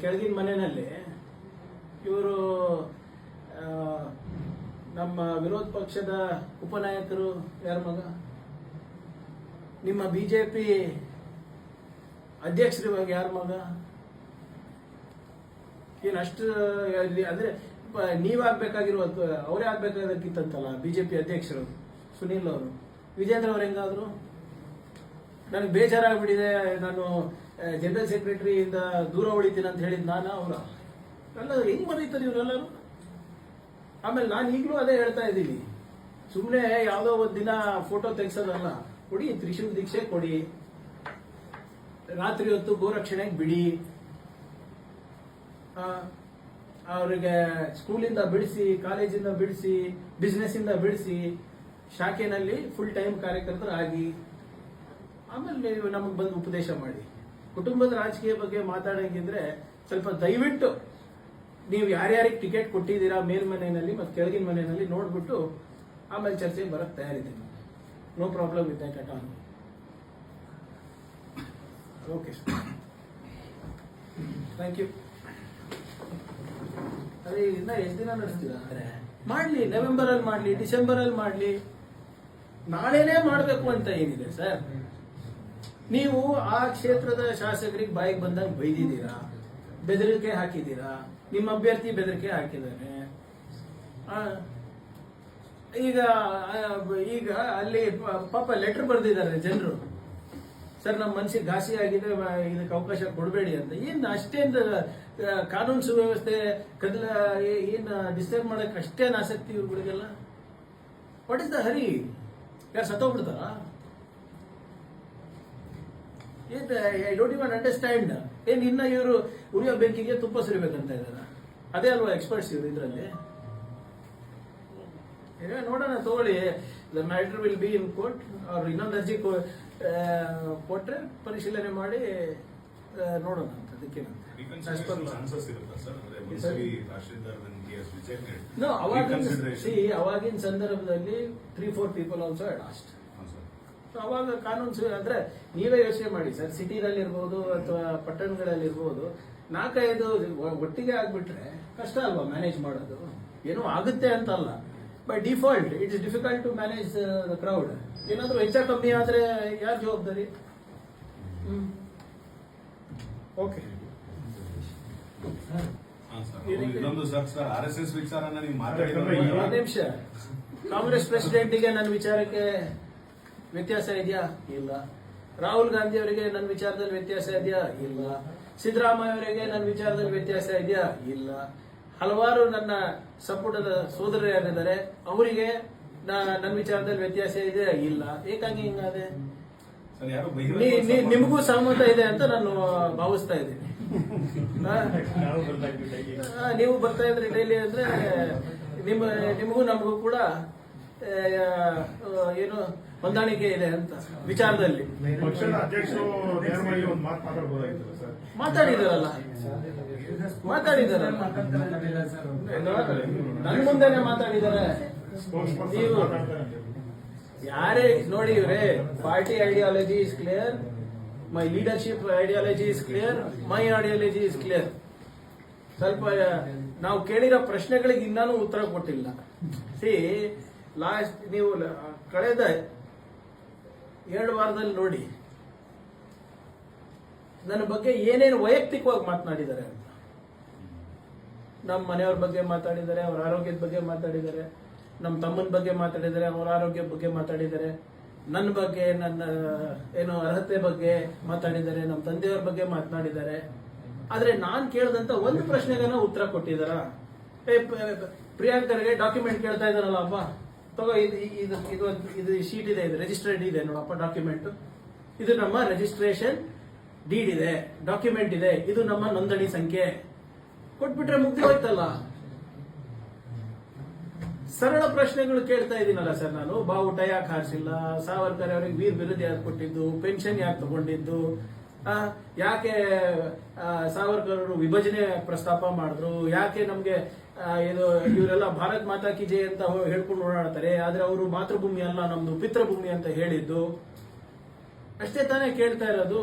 ಕೆಳಗಿನ ಮನೆಯಲ್ಲಿ ಇವರು ನಮ್ಮ ವಿರೋಧ ಪಕ್ಷದ ಉಪನಾಯಕರು ಯಾರ ಮಗ? ನಿಮ್ಮ ಬಿಜೆಪಿ ಅಧ್ಯಕ್ಷರ ಇವಾಗ ಯಾರ ಮಗ? ಏನು ಅಷ್ಟು ಅಂದರೆ ಅಂದ್ರೆ ಆಗಬೇಕಾಗಿರೋ ನೀವಾಗ್ಬೇಕಾಗಿರುವ ಅವರೇ ಜೆ ಬಿಜೆಪಿ ಅಧ್ಯಕ್ಷರು, ಸುನೀಲ್ ಅವರು. ವಿಜೇಂದ್ರ ಅವ್ರು ಹೆಂಗಾದ್ರು? ನನಗೆ ಬೇಜಾರಾಗ್ಬಿಟ್ಟಿದೆ, ನಾನು ಜನರಲ್ ಸೆಕ್ರೆಟರಿಯಿಂದ ದೂರ ಉಳಿತೀನಿ ಅಂತ ಹೇಳಿದ್ ನಾನು ಅವರ. ಎಲ್ಲ ಹೆಂಗ್ ಬರೀತಾರೆ ಇವರೆಲ್ಲರೂ? ಆಮೇಲೆ ನಾನು ಈಗಲೂ ಅದೇ ಹೇಳ್ತಾ ಇದ್ದೀನಿ. ಸುಮ್ಮನೆ ಯಾವುದೋ ಒಂದು ದಿನ ಫೋಟೋ ತೆಗ್ಸೋದಲ್ಲ, ಕೊಡಿ, ತ್ರಿಶೂಲ್ ದೀಕ್ಷೆ ಕೊಡಿ. ರಾತ್ರಿ ಹೊತ್ತು ಗೋರಕ್ಷಣೆಗೆ ಬಿಡಿ. ಅವರಿಗೆ ಸ್ಕೂಲಿಂದ ಬಿಡಿಸಿ, ಕಾಲೇಜಿಂದ ಬಿಡಿಸಿ ಬಿಸ್ನೆಸ್ ಇಂದ ಬಿಡಿಸಿ, ಶಾಖೆನಲ್ಲಿ ಫುಲ್ ಟೈಮ್ ಕಾರ್ಯಕರ್ತರಾಗಿ ಆಮೇಲೆ ನೀವು ನಮಗೆ ಬಂದು ಉಪದೇಶ ಮಾಡಿ. ಕುಟುಂಬದ ರಾಜಕೀಯ ಬಗ್ಗೆ ಮಾತಾಡೋಂಗಿದ್ರೆ ಸ್ವಲ್ಪ ದಯವಿಟ್ಟು ನೀವು ಯಾರ್ಯಾರಿಗೆ ಟಿಕೆಟ್ ಕೊಟ್ಟಿದ್ದೀರಾ ಮೇಲ್ಮನೆಯಲ್ಲಿ ಮತ್ತು ಕೆಳಗಿನ ಮನೆಯಲ್ಲಿ ನೋಡ್ಬಿಟ್ಟು ಆಮೇಲೆ ಚರ್ಚೆಗೆ ಬರಕ್ಕೆ ತಯಾರಿದ್ದೀನಿ no problem with that at all okay thank you ಅದೇ ಇನ್ನ ಎಷ್ಟು ದಿನ ನಡೆಸ್ತೀರಾ ಮಾಡ್ಲಿ ನವೆಂಬರ್ ಅಲ್ಲಿ ಮಾಡ್ಲಿ ಡಿಸೆಂಬರ್ ಅಲ್ಲಿ ಮಾಡ್ಲಿ. ನಾಳೆನೇ ಮಾಡಬೇಕು ಅಂತ ಏನಿದೆ ಸರ್ ನೀವು ಆ ಕ್ಷೇತ್ರದ ಶಾಸಕರಿಗೆ ಬಾಯಿಗೆ ಬಂದಂಗೆ ಬೈದಿದ್ದೀರಾ? ಬೆದರಿಕೆ ಹಾಕಿದ್ದೀರಾ? ನಿಮ್ಮ ಅಭ್ಯರ್ಥಿ ಬೆದರಿಕೆ ಹಾಕಿದ್ದಾನೆ ಈಗ ಈಗ ಅಲ್ಲಿ ಪಾಪ ಲೆಟರ್ ಬರೆದಿದ್ದಾರೆ ಜನರು. ಸರ್ ನಮ್ಮ ಮನಸ್ಸಿಗೆ ಘಾಸಿ ಆಗಿದೆ ಇದಕ್ಕೆ ಅವಕಾಶ ಕೊಡಬೇಡಿ ಅಂತ. ಏನು ಅಷ್ಟೇನು ಕಾನೂನು ಸುವ್ಯವಸ್ಥೆ ಕದಲ ಏನು ಡಿಸ್ಟರ್ಬ್ ಮಾಡಕ್ ಅಷ್ಟೇನು ಆಸಕ್ತಿ ಇವ್ರುಗಳಿಗೆಲ್ಲ? ವಾಟ್ ಇಸ್ ದ ಹರಿ ಯಾರು ಸತ್ತೋಗ್ಬಿಡ್ತಾರ? ಐ ಡೋಂಟ್ ಇವನ್ ಅಂಡರ್ಸ್ಟ್ಯಾಂಡ್ ಏನ್ ಇನ್ನ ಇವರು ಉರಿಯೋ ಬೆಂಕಿಗೆ ತುಪ್ಪ ಸುರಿಬೇಕಂತ ಇದಾರ. ಅದೇ ಅಲ್ವಾ ಎಕ್ಸ್ಪರ್ಟ್ಸ್ ಇವರು ಇದರಲ್ಲಿ? ನೋಡೋಣ ತಗೊಳ್ಳಿ. The matter will be in court ಅವ್ರು ಇನ್ನೊಂದು ಅರ್ಜಿ ಕೊಟ್ರೆ ಪರಿಶೀಲನೆ ಮಾಡಿ ನೋಡೋಣ ಅಂತ ಅದಕ್ಕೆ As per law. ಚಾನ್ಸಸ್ ಇರುತ್ತಾ ಸರ್? ಅಂದ್ರೆ ಒಂದ್ಸರಿ ತಹಶೀಲ್ದಾರ್ ಕೇಸ್ ರಿಜೆಕ್ಟೆಡ್ No, ಅವಾಗಿನ ಸಂದರ್ಭದಲ್ಲಿ three four people also lost ಅವಾಗ ಕಾನೂನು ಸು- ಅಂದ್ರೆ ನೀವೇ ಯೋಚನೆ ಮಾಡಿ ಸರ್ ಸಿಟಿನಲ್ಲಿ ಇರ್ಬೋದು ಅಥವಾ ಪಟ್ಟಣಗಳಲ್ಲಿ ಇರ್ಬೋದು ನಾಲ್ಕೈದು ಒಟ್ಟಿಗೆ ಆಗ್ಬಿಟ್ರೆ ಕಷ್ಟ ಅಲ್ವಾ ಮ್ಯಾನೇಜ್ ಮಾಡೋದು? ಏನೋ ಆಗುತ್ತೆ ಅಂತ ಅಲ್ಲ by default it is difficult to manage the crowd ಏನಾದರೂ ಹೆಚ್ಚ ಕಮ್ಮಿ ಆದರೆ ಯಾರು ಜವಾಬ್ದಾರಿ? ಓಕೆ ಇನ್ನೊಂದು sir sir R S S ವಿಚಾರನ ನೀವು ಒಂದು ಮಾತಾಡಿದ್ರೆ ನಿಮಿಷ. ಕಾಂಗ್ರೆಸ್ ಪ್ರೆಸಿಡೆಂಟಿಗೆ ನನ್ನ ವಿಚಾರಕ್ಕೆ ವ್ಯತ್ಯಾಸ ಇದೆಯಾ? ಇಲ್ಲ. ರಾಹುಲ್ ಗಾಂಧಿ ಅವರಿಗೆ ನನ್ನ ವಿಚಾರದಲ್ಲಿ ವ್ಯತ್ಯಾಸ ಇದೆಯಾ? ಇಲ್ಲ. ಸಿದ್ದರಾಮಯ್ಯ ಅವರಿಗೆ ನನ್ನ ವಿಚಾರದಲ್ಲಿ ವ್ಯತ್ಯಾಸ ಇದೆಯಾ? ಇಲ್ಲ. ಹಲವಾರು ನನ್ನ ಸಂಪುಟದ ಸೋದರರು ಯಾರಿದ್ದಾರೆ ಅವರಿಗೆ ನನ್ನ ವಿಚಾರದಲ್ಲಿ ವ್ಯತ್ಯಾಸ ಇದೆಯಾ? ಇಲ್ಲ. ಏಕಾಂಗಿ ಹಿಂಗಾದೆ? ನಿಮಗೂ ಸಹಮತ ಇದೆ ಅಂತ ನಾನು ಭಾವಿಸ್ತಾ ಇದ್ದೀನಿ. ನೀವು ಬರ್ತಾ ಇದ್ರಿ ಡೈಲಿ ಅಂದ್ರೆ ನಿಮ್ಮ ನಿಮಗೂ ನಮಗೂ ಕೂಡ ಏನು ಹೊಂದಾಣಿಕೆ ಇದೆ ಅಂತ ವಿಚಾರದಲ್ಲಿ. ಪಕ್ಷದ ಅಧ್ಯಕ್ಷರು ನೇರವಾಗಿ ಒಂದು ಮಾತು ಮಾತಾಡ್ಬೋದಾಗಿತ್ತಲ್ಲ ಸರ್? ಮಾತಾಡಿದಾರಲ್ಲ. ಮಾತಾಡಿದಾರಲ್ಲ. ನನ್ ಮುಂದೆನೆ ಮಾತಾಡಿದಾರೆ. ನೀವು. ಯಾರೇ ನೋಡಿ ಇವ್ರೆ party ideology is clear my leadership ideology is clear my ideology is clear ಸ್ವಲ್ಪ ನಾವು ಕೇಳಿರೋ ಪ್ರಶ್ನೆಗಳಿಗೆ ಇನ್ನೂ ಉತ್ತರ ಕೊಟ್ಟಿಲ್ಲ. ಸಿ ಲಾಸ್ಟ್ ನೀವು ಕಳೆದ ಎರಡು ವಾರದಲ್ಲಿ ನೋಡಿ. ನನ್ನ ಬಗ್ಗೆ ಏನೇನು ವೈಯಕ್ತಿಕವಾಗಿ ಮಾತನಾಡಿದ್ದಾರೆ ಅಂತ. ನಮ್ಮ ಮನೆಯವ್ರ ಬಗ್ಗೆ ಮಾತಾಡಿದ್ದಾರೆ, ಅವ್ರ ಆರೋಗ್ಯದ ಬಗ್ಗೆ ಮಾತಾಡಿದ್ದಾರೆ, ನಮ್ಮ ತಮ್ಮನ ಬಗ್ಗೆ ಮಾತಾಡಿದ್ದಾರೆ, ಅವ್ರ ಆರೋಗ್ಯದ ಬಗ್ಗೆ ಮಾತಾಡಿದ್ದಾರೆ. ನನ್ನ ಬಗ್ಗೆ, ನನ್ನ, ಏನು ಅರ್ಹತೆ ಬಗ್ಗೆ ಮಾತಾಡಿದ್ದಾರೆ, ನಮ್ಮ ತಂದೆಯವ್ರ ಬಗ್ಗೆ ಮಾತನಾಡಿದ್ದಾರೆ. ಆದರೆ ನಾನು ಕೇಳಿದಂತ ಒಂದು ಪ್ರಶ್ನೆಗನ ಉತ್ತರ ಕೊಟ್ಟಿದಾರ ಏ, ಪ್ರಿಯಾಂಕರ್ಗೆ ಡಾಕ್ಯುಮೆಂಟ್ ಕೇಳ್ತಾ ಇದಾರಲ್ಲ ಅಪ್ಪ. ತಗೋ, ಇದು ಇದು ಇದು ಇದು ಶೀಟ್ ಇದೆ, ಇದು ರಿಜಿಸ್ಟರ್ಡ್ ಇದೆ ನೋಡಪ್ಪ ಡಾಕ್ಯುಮೆಂಟ್ ಇದು ನಮ್ಮ ರಿಜಿಸ್ಟ್ರೇಷನ್ ಡೀಡ್ ಇದೆ ಡಾಕ್ಯುಮೆಂಟ್ ಇದೆ, ಇದು ನಮ್ಮ ನೋಂದಣಿ ಸಂಖ್ಯೆ. ಕೊಟ್ಬಿಟ್ರೆ ಮುಗ್ದು ಹೋಯ್ತಲ್ಲ. ಸರಳ ಪ್ರಶ್ನೆಗಳು ಕೇಳ್ತಾ ಇದ್ದೀನಲ್ಲ ಸರ್ ನಾನು. ಬಾವುಟ ಯಾಕೆ ಹಾರಿಸಿಲ್ಲ? ಸಾವರ್ಕರ್ ಅವರಿಗೆ ವೀರ್ ಬಿರುದು ಯಾಕೆ ಕೊಟ್ಟಿದ್ದು? ಪೆನ್ಷನ್ ಯಾಕೆ ತಗೊಂಡಿದ್ದು? ಯಾಕೆ ಸಾವರ್ಕರ್ ಅವರು ವಿಭಜನೆ ಪ್ರಸ್ತಾಪ ಮಾಡಿದ್ರು? ಯಾಕೆ ನಮ್ಗೆ ಇದು ಇವರೆಲ್ಲ ಭಾರತ್ ಮಾತಾ ಜೈ ಅಂತ ಹೇಳ್ಕೊಂಡು ಓಡಾಡ್ತಾರೆ. ಆದ್ರೆ ಅವರು ಮಾತೃಭೂಮಿ ಅಲ್ಲ, ನಮ್ದು ಪಿತೃಭೂಮಿ ಅಂತ ಹೇಳಿದ್ದು. ಅಷ್ಟೇ ತಾನೇ ಕೇಳ್ತಾ ಇರೋದು.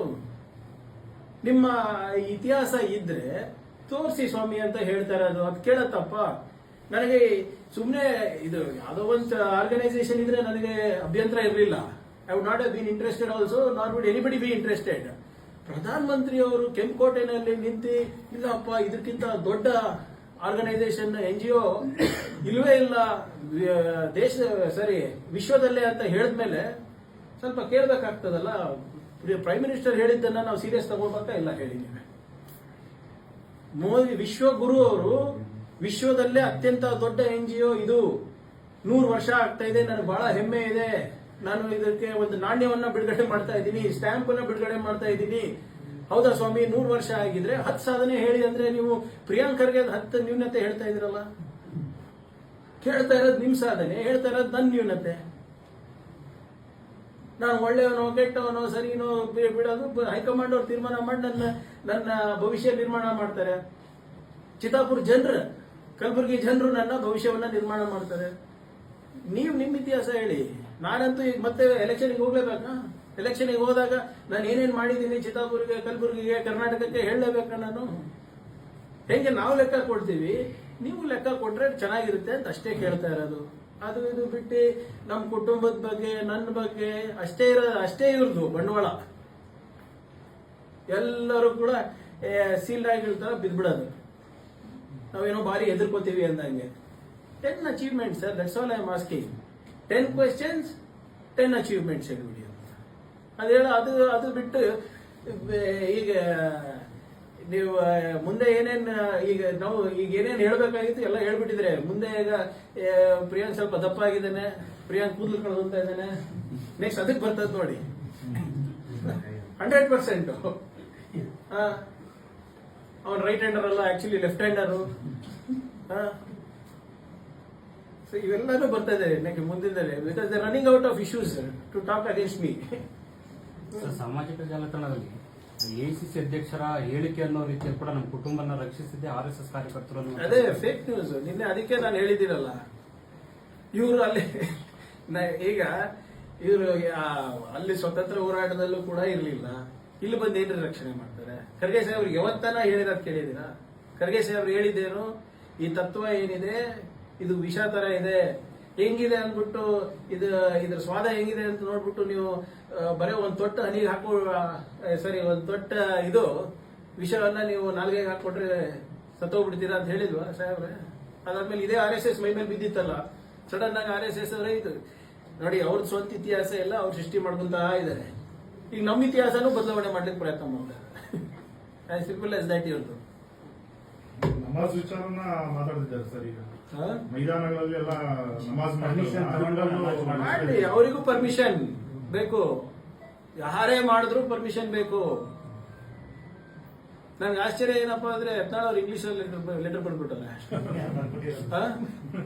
ನಿಮ್ಮ ಇತಿಹಾಸ ಇದ್ರೆ ತೋರಿಸಿ ಸ್ವಾಮಿ ಅಂತ ಹೇಳ್ತಾ ಇರೋದು. ಅದು ಕೇಳತ್ತಪ್ಪ. ನನಗೆ ಸುಮ್ಮನೆ ಇದು ಯಾವುದೋ ಒಂದು ಆರ್ಗನೈಸೇಷನ್ ಇದ್ರೆ ನನಗೆ ಅಭ್ಯಂತರ ಇರಲಿಲ್ಲ. I would not been interested also not would anybody be interested ಪ್ರಧಾನ ಮಂತ್ರಿ ಅವರು ಕೆಂಪುಕೋಟೆನಲ್ಲಿ ನಿಂತು, ಇಲ್ಲಪ್ಪ ಇದಕ್ಕಿಂತ ದೊಡ್ಡ ಆರ್ಗನೈಸೇಷನ್ ಎನ್ ಜಿ ಒ ಇಲ್ವೇ ಇಲ್ಲ ದೇಶ ಸರಿ ವಿಶ್ವದಲ್ಲೇ ಅಂತ ಹೇಳಿದ್ಮೇಲೆ ಸ್ವಲ್ಪ ಕೇಳಬೇಕಾಗ್ತದಲ್ಲ ಪ್ರೈಮ್ ಮಿನಿಸ್ಟರ್ ಹೇಳಿದ್ದನ್ನ ನಾವು ಸೀರಿಯಸ್ ತಗೋಬೇಕ ಇಲ್ಲ ಹೇಳಿ ನೀವೇ ಮೋದಿ ವಿಶ್ವಗುರು ಅವರು ವಿಶ್ವದಲ್ಲೇ ಅತ್ಯಂತ ದೊಡ್ಡ ಎನ್ ಜಿ ಒ ಇದು. ನೂರು ವರ್ಷ ಆಗ್ತಾ ಇದೆ, ನನಗೆ ಬಹಳ ಹೆಮ್ಮೆ ಇದೆ. ನಾನು ಇದಕ್ಕೆ ಒಂದು ನಾಣ್ಯವನ್ನ ಬಿಡುಗಡೆ ಮಾಡ್ತಾ ಇದ್ದೀನಿ ಸ್ಟ್ಯಾಂಪ್ ಅನ್ನ ಬಿಡುಗಡೆ ಮಾಡ್ತಾ ಇದ್ದೀನಿ. ಹೌದಾ ಸ್ವಾಮಿ, ನೂರು ವರ್ಷ ಆಗಿದ್ರೆ ಹತ್ತು ಸಾಧನೆ ಹೇಳಿ ಅಂದ್ರೆ ನೀವು ಪ್ರಿಯಾಂಕರ್ಗೆ ಹತ್ತು ನ್ಯೂನತೆ ಹೇಳ್ತಾ ಇದ್ರಲ್ಲ? ಕೇಳ್ತಾ ಇರೋದು ನಿಮ್ ಸಾಧನೆ, ಹೇಳ್ತಾ ಇರೋದು ನನ್ನ ನ್ಯೂನತೆ. ನಾನು ಒಳ್ಳೆಯವನೋ, ಕೆಟ್ಟವನೋ, ಸರಿನೋ ಬಿಡೋದು ಹೈಕಮಾಂಡ್ ಅವ್ರು ತೀರ್ಮಾನ ಮಾಡಿ ನನ್ನ ನನ್ನ ಭವಿಷ್ಯ ನಿರ್ಮಾಣ ಮಾಡ್ತಾರೆ. ಚಿತ್ತಾಪುರ ಜನರು, ಕಲಬುರಗಿ ಜನರು ನನ್ನ ಭವಿಷ್ಯವನ್ನ ನಿರ್ಮಾಣ ಮಾಡ್ತಾರೆ. ನೀವು ನಿಮ್ಮ ಇತಿಹಾಸ ಹೇಳಿ. ನಾನಂತೂ ಈಗ ಮತ್ತೆ ಎಲೆಕ್ಷನ್ಗೆ ಹೋಗ್ಲೇಬೇಕಾ? ಎಲೆಕ್ಷನ್ಗೆ ಹೋದಾಗ ನಾನು ಏನೇನು ಮಾಡಿದ್ದೀನಿ ಚಿತ್ತಾಪುರಿಗೆ, ಕಲಬುರಗಿಗೆ, ಕರ್ನಾಟಕಕ್ಕೆ ಹೇಳಲೇಬೇಕಾ ನಾನು? ಹೇಗೆ ನಾವು ಲೆಕ್ಕ ಕೊಡ್ತೀವಿ? ನೀವು ಲೆಕ್ಕ ಕೊಟ್ರೆ ಚೆನ್ನಾಗಿರುತ್ತೆ ಅಂತ ಅಷ್ಟೇ ಕೇಳ್ತಾ ಇರೋದು. ಅದು ಇದು ಬಿಟ್ಟು ನಮ್ಮ ಕುಟುಂಬದ ಬಗ್ಗೆ, ನನ್ನ ಬಗ್ಗೆ, ಅಷ್ಟೇ ಇರೋ ಅಷ್ಟೇ ಇರೋದು ಬಂಡವಾಳ. ಎಲ್ಲರೂ ಕೂಡ ಸೀಲ್ಡ್ ಆಗಿರ್ತಾರ ಬಿದ್ಬಿಡೋದು. ನಾವೇನೋ ಭಾರಿ ಎದುರ್ಕೋತೀವಿ ಅಂದಂಗೆ. Ten achievements sir that's all I am asking ten questions ten achievements ಹೇಳ್ಬಿಡಿ ಅದು ಹೇಳ, ಅದು ಅದು ಬಿಟ್ಟು ಈಗ, ನೀವು ಮುಂದೆ ಏನೇನು, ಈಗ ನಾವು, ಈಗ ಏನೇನು ಹೇಳ್ಬೇಕಾಗಿತ್ತು ಎಲ್ಲ ಹೇಳ್ಬಿಟ್ಟಿದ್ರೆ, ಮುಂದೆ ಈಗ ಪ್ರಿಯಾಂಕ್ ಸ್ವಲ್ಪ ದಪ್ಪ ಆಗಿದ್ದಾನೆ ಪ್ರಿಯಾಂಕ್ ಕೂದಲು ಕಳೆದಂತ ಇದ್ದಾನೆ. ನೆಕ್ಸ್ಟ್ ಅದಕ್ಕೆ ಬರ್ತದ ನೋಡಿ. ಹಂಡ್ರೆಡ್ ಪರ್ಸೆಂಟ್ ಅವನ್ ರೈಟ್ ಹ್ಯಾಂಡರ್ ಅಲ್ಲ ಆಕ್ಚುಲಿ ಲೆಫ್ಟ್ ಹ್ಯಾಂಡರು ಸೊ ಬರ್ತಾ ಇದೆ ಮುಂದಿನದಲ್ಲಿ. Because the running out of issues to talk against me ಸಾಮಾಜಿಕ ಜಾಲತಾಣದಲ್ಲಿ ಎಸಿಸಿ ಅಧ್ಯಕ್ಷರ ಹೇಳಿಕೆ ಅನ್ನೋ ರೀತಿಯಲ್ಲಿ ಕೂಡ ನಮ್ಮ ಕುಟುಂಬನ ರಕ್ಷಿಸಿದ್ದೆ ಆರ್ ಎಸ್ ಎಸ್ ಕಾರ್ಯಕರ್ತರು ಅದೇ ಫೇಕ್ ನ್ಯೂಸ್ ನಿನ್ನೆ ಅದಕ್ಕೆ ನಾನು ಹೇಳಿದ್ದೀರಲ್ಲ ಇವರು ಅಲ್ಲಿ ಈಗ ಇವರು ಅಲ್ಲಿ ಸ್ವತಂತ್ರ ಹೋರಾಟದಲ್ಲೂ ಕೂಡ ಇರಲಿಲ್ಲ. ಇಲ್ಲಿ ಬಂದು ಏನ್ರಿ ರಕ್ಷಣೆ ಮಾಡ್ತಾರೆ? ಖರ್ಗೆ ಸಾಹೇಬ್ರಿಗೆ ಯಾವತ್ತನ ಹೇಳಿರೋದು ಕೇಳಿದ್ದೀರಾ? ಖರ್ಗೆ ಸಾಹೇಬ್ರು ಹೇಳಿದ್ದೇನು, ಈ ತತ್ವ ಏನಿದೆ, ಇದು ವಿಷ ತರ ಇದೆ ಹೆಂಗಿದೆ ಅಂದ್ಬಿಟ್ಟು ಇದು, ಇದ್ರ ಸ್ವಾದ ಹೆಂಗಿದೆ ಅಂತ ನೋಡ್ಬಿಟ್ಟು ನೀವು ಬರೀ ಒಂದು ತೊಟ್ಟ ಹನಿಗೆ ಹಾಕೋ ಸರಿ ಒಂದು ತೊಟ್ಟ ಇದು ವಿಷವನ್ನ ನೀವು ನಾಲ್ಗೆಗೆ ಹಾಕೊಟ್ರೆ ಸತ್ತೋಗ್ಬಿಡ್ತೀರಾ ಅಂತ ಹೇಳಿಲ್ವಾ ಸಾಹೇಬ್ರೆ? ಅದಾದ್ಮೇಲೆ ಇದೇ ಆರ್ ಎಸ್ ಎಸ್ ಮೈ ಮೇಲೆ ಬಿದ್ದಿತ್ತಲ್ಲ, ಸಡನ್ ಆಗಿ ಆರ್ ಎಸ್ ಎಸ್ ಅವರೇ ಇದು, ನೋಡಿ ಅವ್ರ ಸ್ವಂತ ಇತಿಹಾಸ ಎಲ್ಲ ಅವ್ರು ಸೃಷ್ಟಿ ಮಾಡ್ಕೊಂತ ಇದ್ದಾರೆ ಈಗ ನಮ್ಮ ಇತಿಹಾಸನೂ ಬದಲಾವಣೆ ಮಾಡ್ಲಿಕ್ಕೆ ಪ್ರಯತ್ನ ಮಾಡ್ತಾರೆ ಸಿಂಪಲ್ ಎಸ್ ದಟ್ ಇವ್ರದ್ದು ನಮ್ಮ ವಿಚಾರನ ಮಾತಾಡ್ತಿದ್ದಾರೆ ಸರ್ ಈಗ? ಮೈದಾನಗಳಲ್ಲಿ ಎಲ್ಲ ನಮಾಜ್ ಮಾಡಿ. ಅವರಿಗೂ ಪರ್ಮಿಷನ್ ಬೇಕು. ಯಾರೇ ಮಾಡಿದ್ರು ಪರ್ಮಿಷನ್ ಬೇಕು. ನನ್ಗೆ ಆಶ್ಚರ್ಯ ಏನಪ್ಪಾ ಅಂದ್ರೆ ಯತ್ನಾಳ್ ಅವ್ರು ಇಂಗ್ಲಿಷ್ ಅಲ್ಲಿ ಲೆಟರ್ ಬರ್ಬಿಟ್ಟಲ್ಲ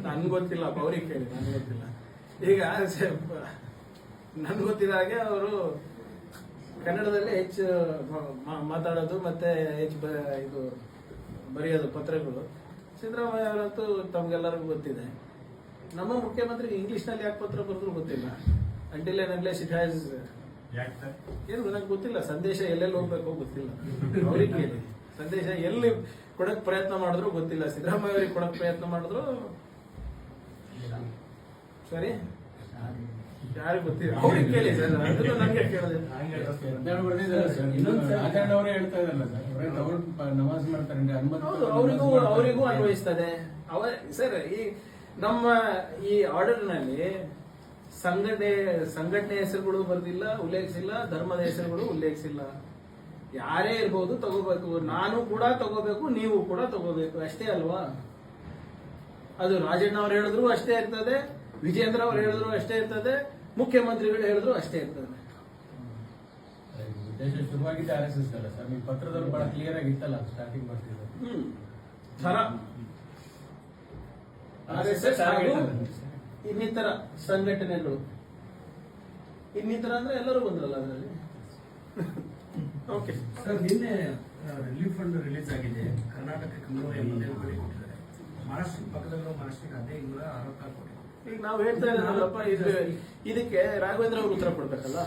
ನನ್ಗೆ ಗೊತ್ತಿಲ್ಲ ಅವ್ರಿಗೆ ಕೇಳಿ ನನ್ಗೆ ಗೊತ್ತಿಲ್ಲ. ಈಗ ನನ್ಗೆ ಗೊತ್ತಿದ ಹಾಗೆ ಅವರು ಕನ್ನಡದಲ್ಲಿ ಹೆಚ್ಚು ಮಾತಾಡೋದು ಮತ್ತೆ ಹೆಚ್ಚು ಬ- ಇದು ಬರೆಯೋದು ಪತ್ರಗಳು. ಸಿದ್ದರಾಮಯ್ಯ ಅವರಂತೂ ತಮ್ಗೆಲ್ಲರಿಗೂ ಗೊತ್ತಿದೆ. ನಮ್ಮ ಮುಖ್ಯಮಂತ್ರಿ ಇಂಗ್ಲಿಷ್ನಲ್ಲಿ ಯಾಕೆ ಪತ್ರ ಬರೆದ್ರು ಗೊತ್ತಿಲ್ಲ. ಅಂಟಿಲ್ ಅನ್ಲೆಸ್ ಇಟ್ ಹ್ಯಾಸ್ ಏನು ನನಗೆ ಗೊತ್ತಿಲ್ಲ. ಸಂದೇಶ ಎಲ್ಲೆಲ್ಲಿ ಹೋಗ್ಬೇಕು ಗೊತ್ತಿಲ್ಲ. ಅವ್ರಿಗೆ ಕೇಳಿ. ಸಂದೇಶ ಎಲ್ಲಿ ಕೊಡಕ್ ಪ್ರಯತ್ನ ಮಾಡಿದ್ರು ಗೊತ್ತಿಲ್ಲ. ಸಿದ್ದರಾಮಯ್ಯ ಅವರಿಗೆ ಕೊಡಕ್ ಪ್ರಯತ್ನ ಮಾಡಿದ್ರು ಸರಿ? ಯಾರಿಗೆ ಗೊತ್ತಿಲ್ಲ. ಅವ್ರಿಗೆ ಕೇಳಿ ಸರ್. ಅದನ್ನು ನನಗೆ ಕೇಳಿದೆ ಹನ್ನೆರಡು ಬರ್ದಿದ್ದಾರೆ ಸರ್ ಇನ್ನೊಂದು ಆಚರಣೆ ಅವರೇ ಹೇಳ್ತಾ ಇದಾರಲ್ಲ ಸರ್. ಅವರೇ ನಮಾಜ್ ಮಾಡ್ತಾರೆ ಅಂದ್ರೆ ಹನುಮಂತ ಹೌದು ಅವರಿಗೂ ಅವರಿಗೂ ಅನ್ವಯಿಸ್ತದೆ. ಅವ ಸರ್ ಈ ನಮ್ಮ ಈ ಆರ್ಡರ್ನಲ್ಲಿ ಸಂಘಟನೆ ಸಂಘಟನೆ ಹೆಸರುಗಳು ಬರ್ದಿಲ್ಲ ಉಲ್ಲೇಖಿಸಿಲ್ಲ ಧರ್ಮದ ಹೆಸರುಗಳು ಉಲ್ಲೇಖಿಸಿಲ್ಲ. ಯಾರೇ ಇರ್ಬೋದು ತಗೋಬೇಕು. ನಾನು ಕೂಡ ತಗೋಬೇಕು ನೀವು ಕೂಡ ತಗೋಬೇಕು. ಅಷ್ಟೇ ಅಲ್ವಾ? ಅದು ರಾಜಣ್ಣ ಅವ್ರು ಹೇಳಿದ್ರು ಅಷ್ಟೇ ಇರ್ತದೆ ವಿಜೇಂದ್ರ ಅವ್ರು ಹೇಳಿದ್ರು ಅಷ್ಟೇ ಇರ್ತದೆ. ಮುಖ್ಯಮಂತ್ರಿಗಳು ಹೇಳಿದ್ರು ಅಷ್ಟೇ ಇರ್ತದೆ. ಉದ್ದೇಶ ಶುರುವಾಗಿದ್ದೆ ಆರ್ ಎಸ್ ಎಸ್ ಅಲ್ಲ ಸರ್ ನಿಮ್ಮ ಪತ್ರದಲ್ಲಿ ಬಹಳ ಕ್ಲಿಯರ್ ಆಗಿ ಇತ್ತಲ್ಲ ಸ್ಟಾರ್ಟಿಂಗ್ ಮಾಡ್ತಿದ್ರು ಹ್ಮ್. ಥರ ಆರ್ ಎಸ್ ಎಸ್ ಹಾಗೂ ಇನ್ನಿತರ ಸಂಘಟನೆಗಳು. ಇನ್ನಿತರ ಅಂದ್ರೆ ಎಲ್ಲರೂ ಬಂದ್ರಲ್ಲ ಅದರಲ್ಲಿ? ಓಕೆ. ಸರ್ ನಿನ್ನೆ ರಿಲೀಫ್ ಫಂಡ್ ರಿಲೀಸ್ ಆಗಿದೆ. ಕರ್ನಾಟಕಕ್ಕೆ ನೂರ ಎಂಬತ್ತೈದು ಕೋಟಿ ಕೊಟ್ಟಿದ್ದಾರೆ. ಮಹಾರಾಷ್ಟ್ರ ಪಕ್ಕದಲ್ಲಿರೋ ಮಹಾರಾಷ್ಟ್ರಕ್ಕೆ ಅದೇ ಇನ್ನೂರ ಅರವತ್ತಾರು ಕೋಟಿ. ಈಗ ನಾವು ಹೇಳ್ತಾ ಇದ್ದೀವಲ್ಲಪ್ಪ ಇದು ಇದಕ್ಕೆ ರಾಘವೇಂದ್ರ ಅವರು ಉತ್ತರ ಕೊಡ್ಬೇಕಲ್ಲ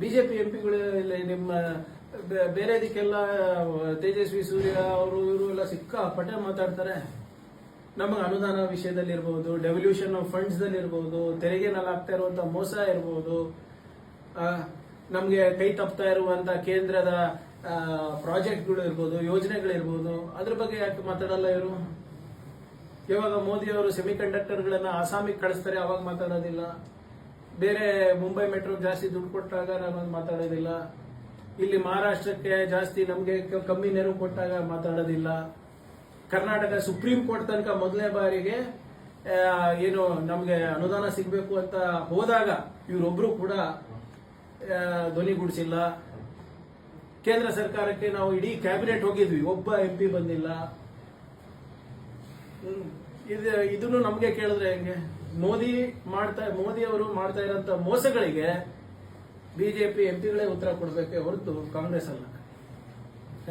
ಬಿಜೆಪಿ ಎಂಪಿಗಳು ಇಲ್ಲಿ ನಿಮ್ಮ ಬೇರೆ ಇದಕ್ಕೆಲ್ಲ ತೇಜಸ್ವಿ ಸೂರ್ಯ ಅವರು, ಇವರು ಎಲ್ಲ ಸಿಕ್ಕಾಪಟ್ಟೆ ಮಾತಾಡ್ತಾರೆ. ನಮಗೆ ಅನುದಾನ ವಿಷಯದಲ್ಲಿ ಇರ್ಬೋದು ಡೆವಲ್ಯೂಷನ್ ಆಫ್ ಫಂಡ್ಸ್ ದಲ್ಲಿ ಇರ್ಬೋದು ತೆರಿಗೆನಲ್ಲಿ ಆಗ್ತಾ ಇರುವಂತ ಮೋಸ ಇರ್ಬೋದು. ನಮಗೆ ಕೈ ತಪ್ತಾ ಇರುವಂತ ಕೇಂದ್ರದ ಪ್ರಾಜೆಕ್ಟ್ಗಳು ಇರ್ಬೋದು, ಯೋಜನೆಗಳಿರ್ಬೋದು, ಅದ್ರ ಬಗ್ಗೆ ಯಾಕೆ ಮಾತಾಡಲ್ಲ ಇವರು? ಯಾವಾಗ ಮೋದಿ ಅವರು ಸೆಮಿ ಕಂಡಕ್ಟರ್ಗಳನ್ನ ಆಸಾಮಿಗೆ ಕಳಿಸ್ತಾರೆ, ಅವಾಗ ಮಾತಾಡೋದಿಲ್ಲ. ಬೇರೆ ಮುಂಬೈ ಮೆಟ್ರೋ ಜಾಸ್ತಿ ದುಡ್ಡು ಕೊಟ್ಟಾಗ ನಾವು ಮಾತಾಡೋದಿಲ್ಲ. ಇಲ್ಲಿ ಮಹಾರಾಷ್ಟ್ರಕ್ಕೆ ಜಾಸ್ತಿ ನಮಗೆ ಕಮ್ಮಿ ನೆರವು ಕೊಟ್ಟಾಗ ಮಾತಾಡೋದಿಲ್ಲ. ಕರ್ನಾಟಕ ಸುಪ್ರೀಂ ಕೋರ್ಟ್ ತನಕ ಮೊದಲನೇ ಬಾರಿಗೆ ಏನು ನಮಗೆ ಅನುದಾನ ಸಿಗಬೇಕು ಅಂತ ಹೋದಾಗ ಇವರೊಬ್ರು ಕೂಡ ಧ್ವನಿ ಗುಡಿಸಿಲ್ಲ. ಕೇಂದ್ರ ಸರ್ಕಾರಕ್ಕೆ ನಾವು ಇಡೀ ಕ್ಯಾಬಿನೆಟ್ ಹೋಗಿದ್ವಿ, ಒಬ್ಬ ಎಂ ಪಿ ಬಂದಿಲ್ಲ. ಇದು ಇದನ್ನು ನಮಗೆ ಕೇಳಿದ್ರೆ ಹೆಂಗೆ? ಮೋದಿ ಮಾಡ್ತಾ, ಮೋದಿ ಅವರು ಮಾಡ್ತಾ ಇರೋಂತ ಮೋಸಗಳಿಗೆ ಬಿಜೆಪಿ ಎಂಪಿಗಳೇ ಉತ್ತರ ಕೊಡಬೇಕೆ ಹೊರತು ಕಾಂಗ್ರೆಸ್ ಅಲ್ಲ.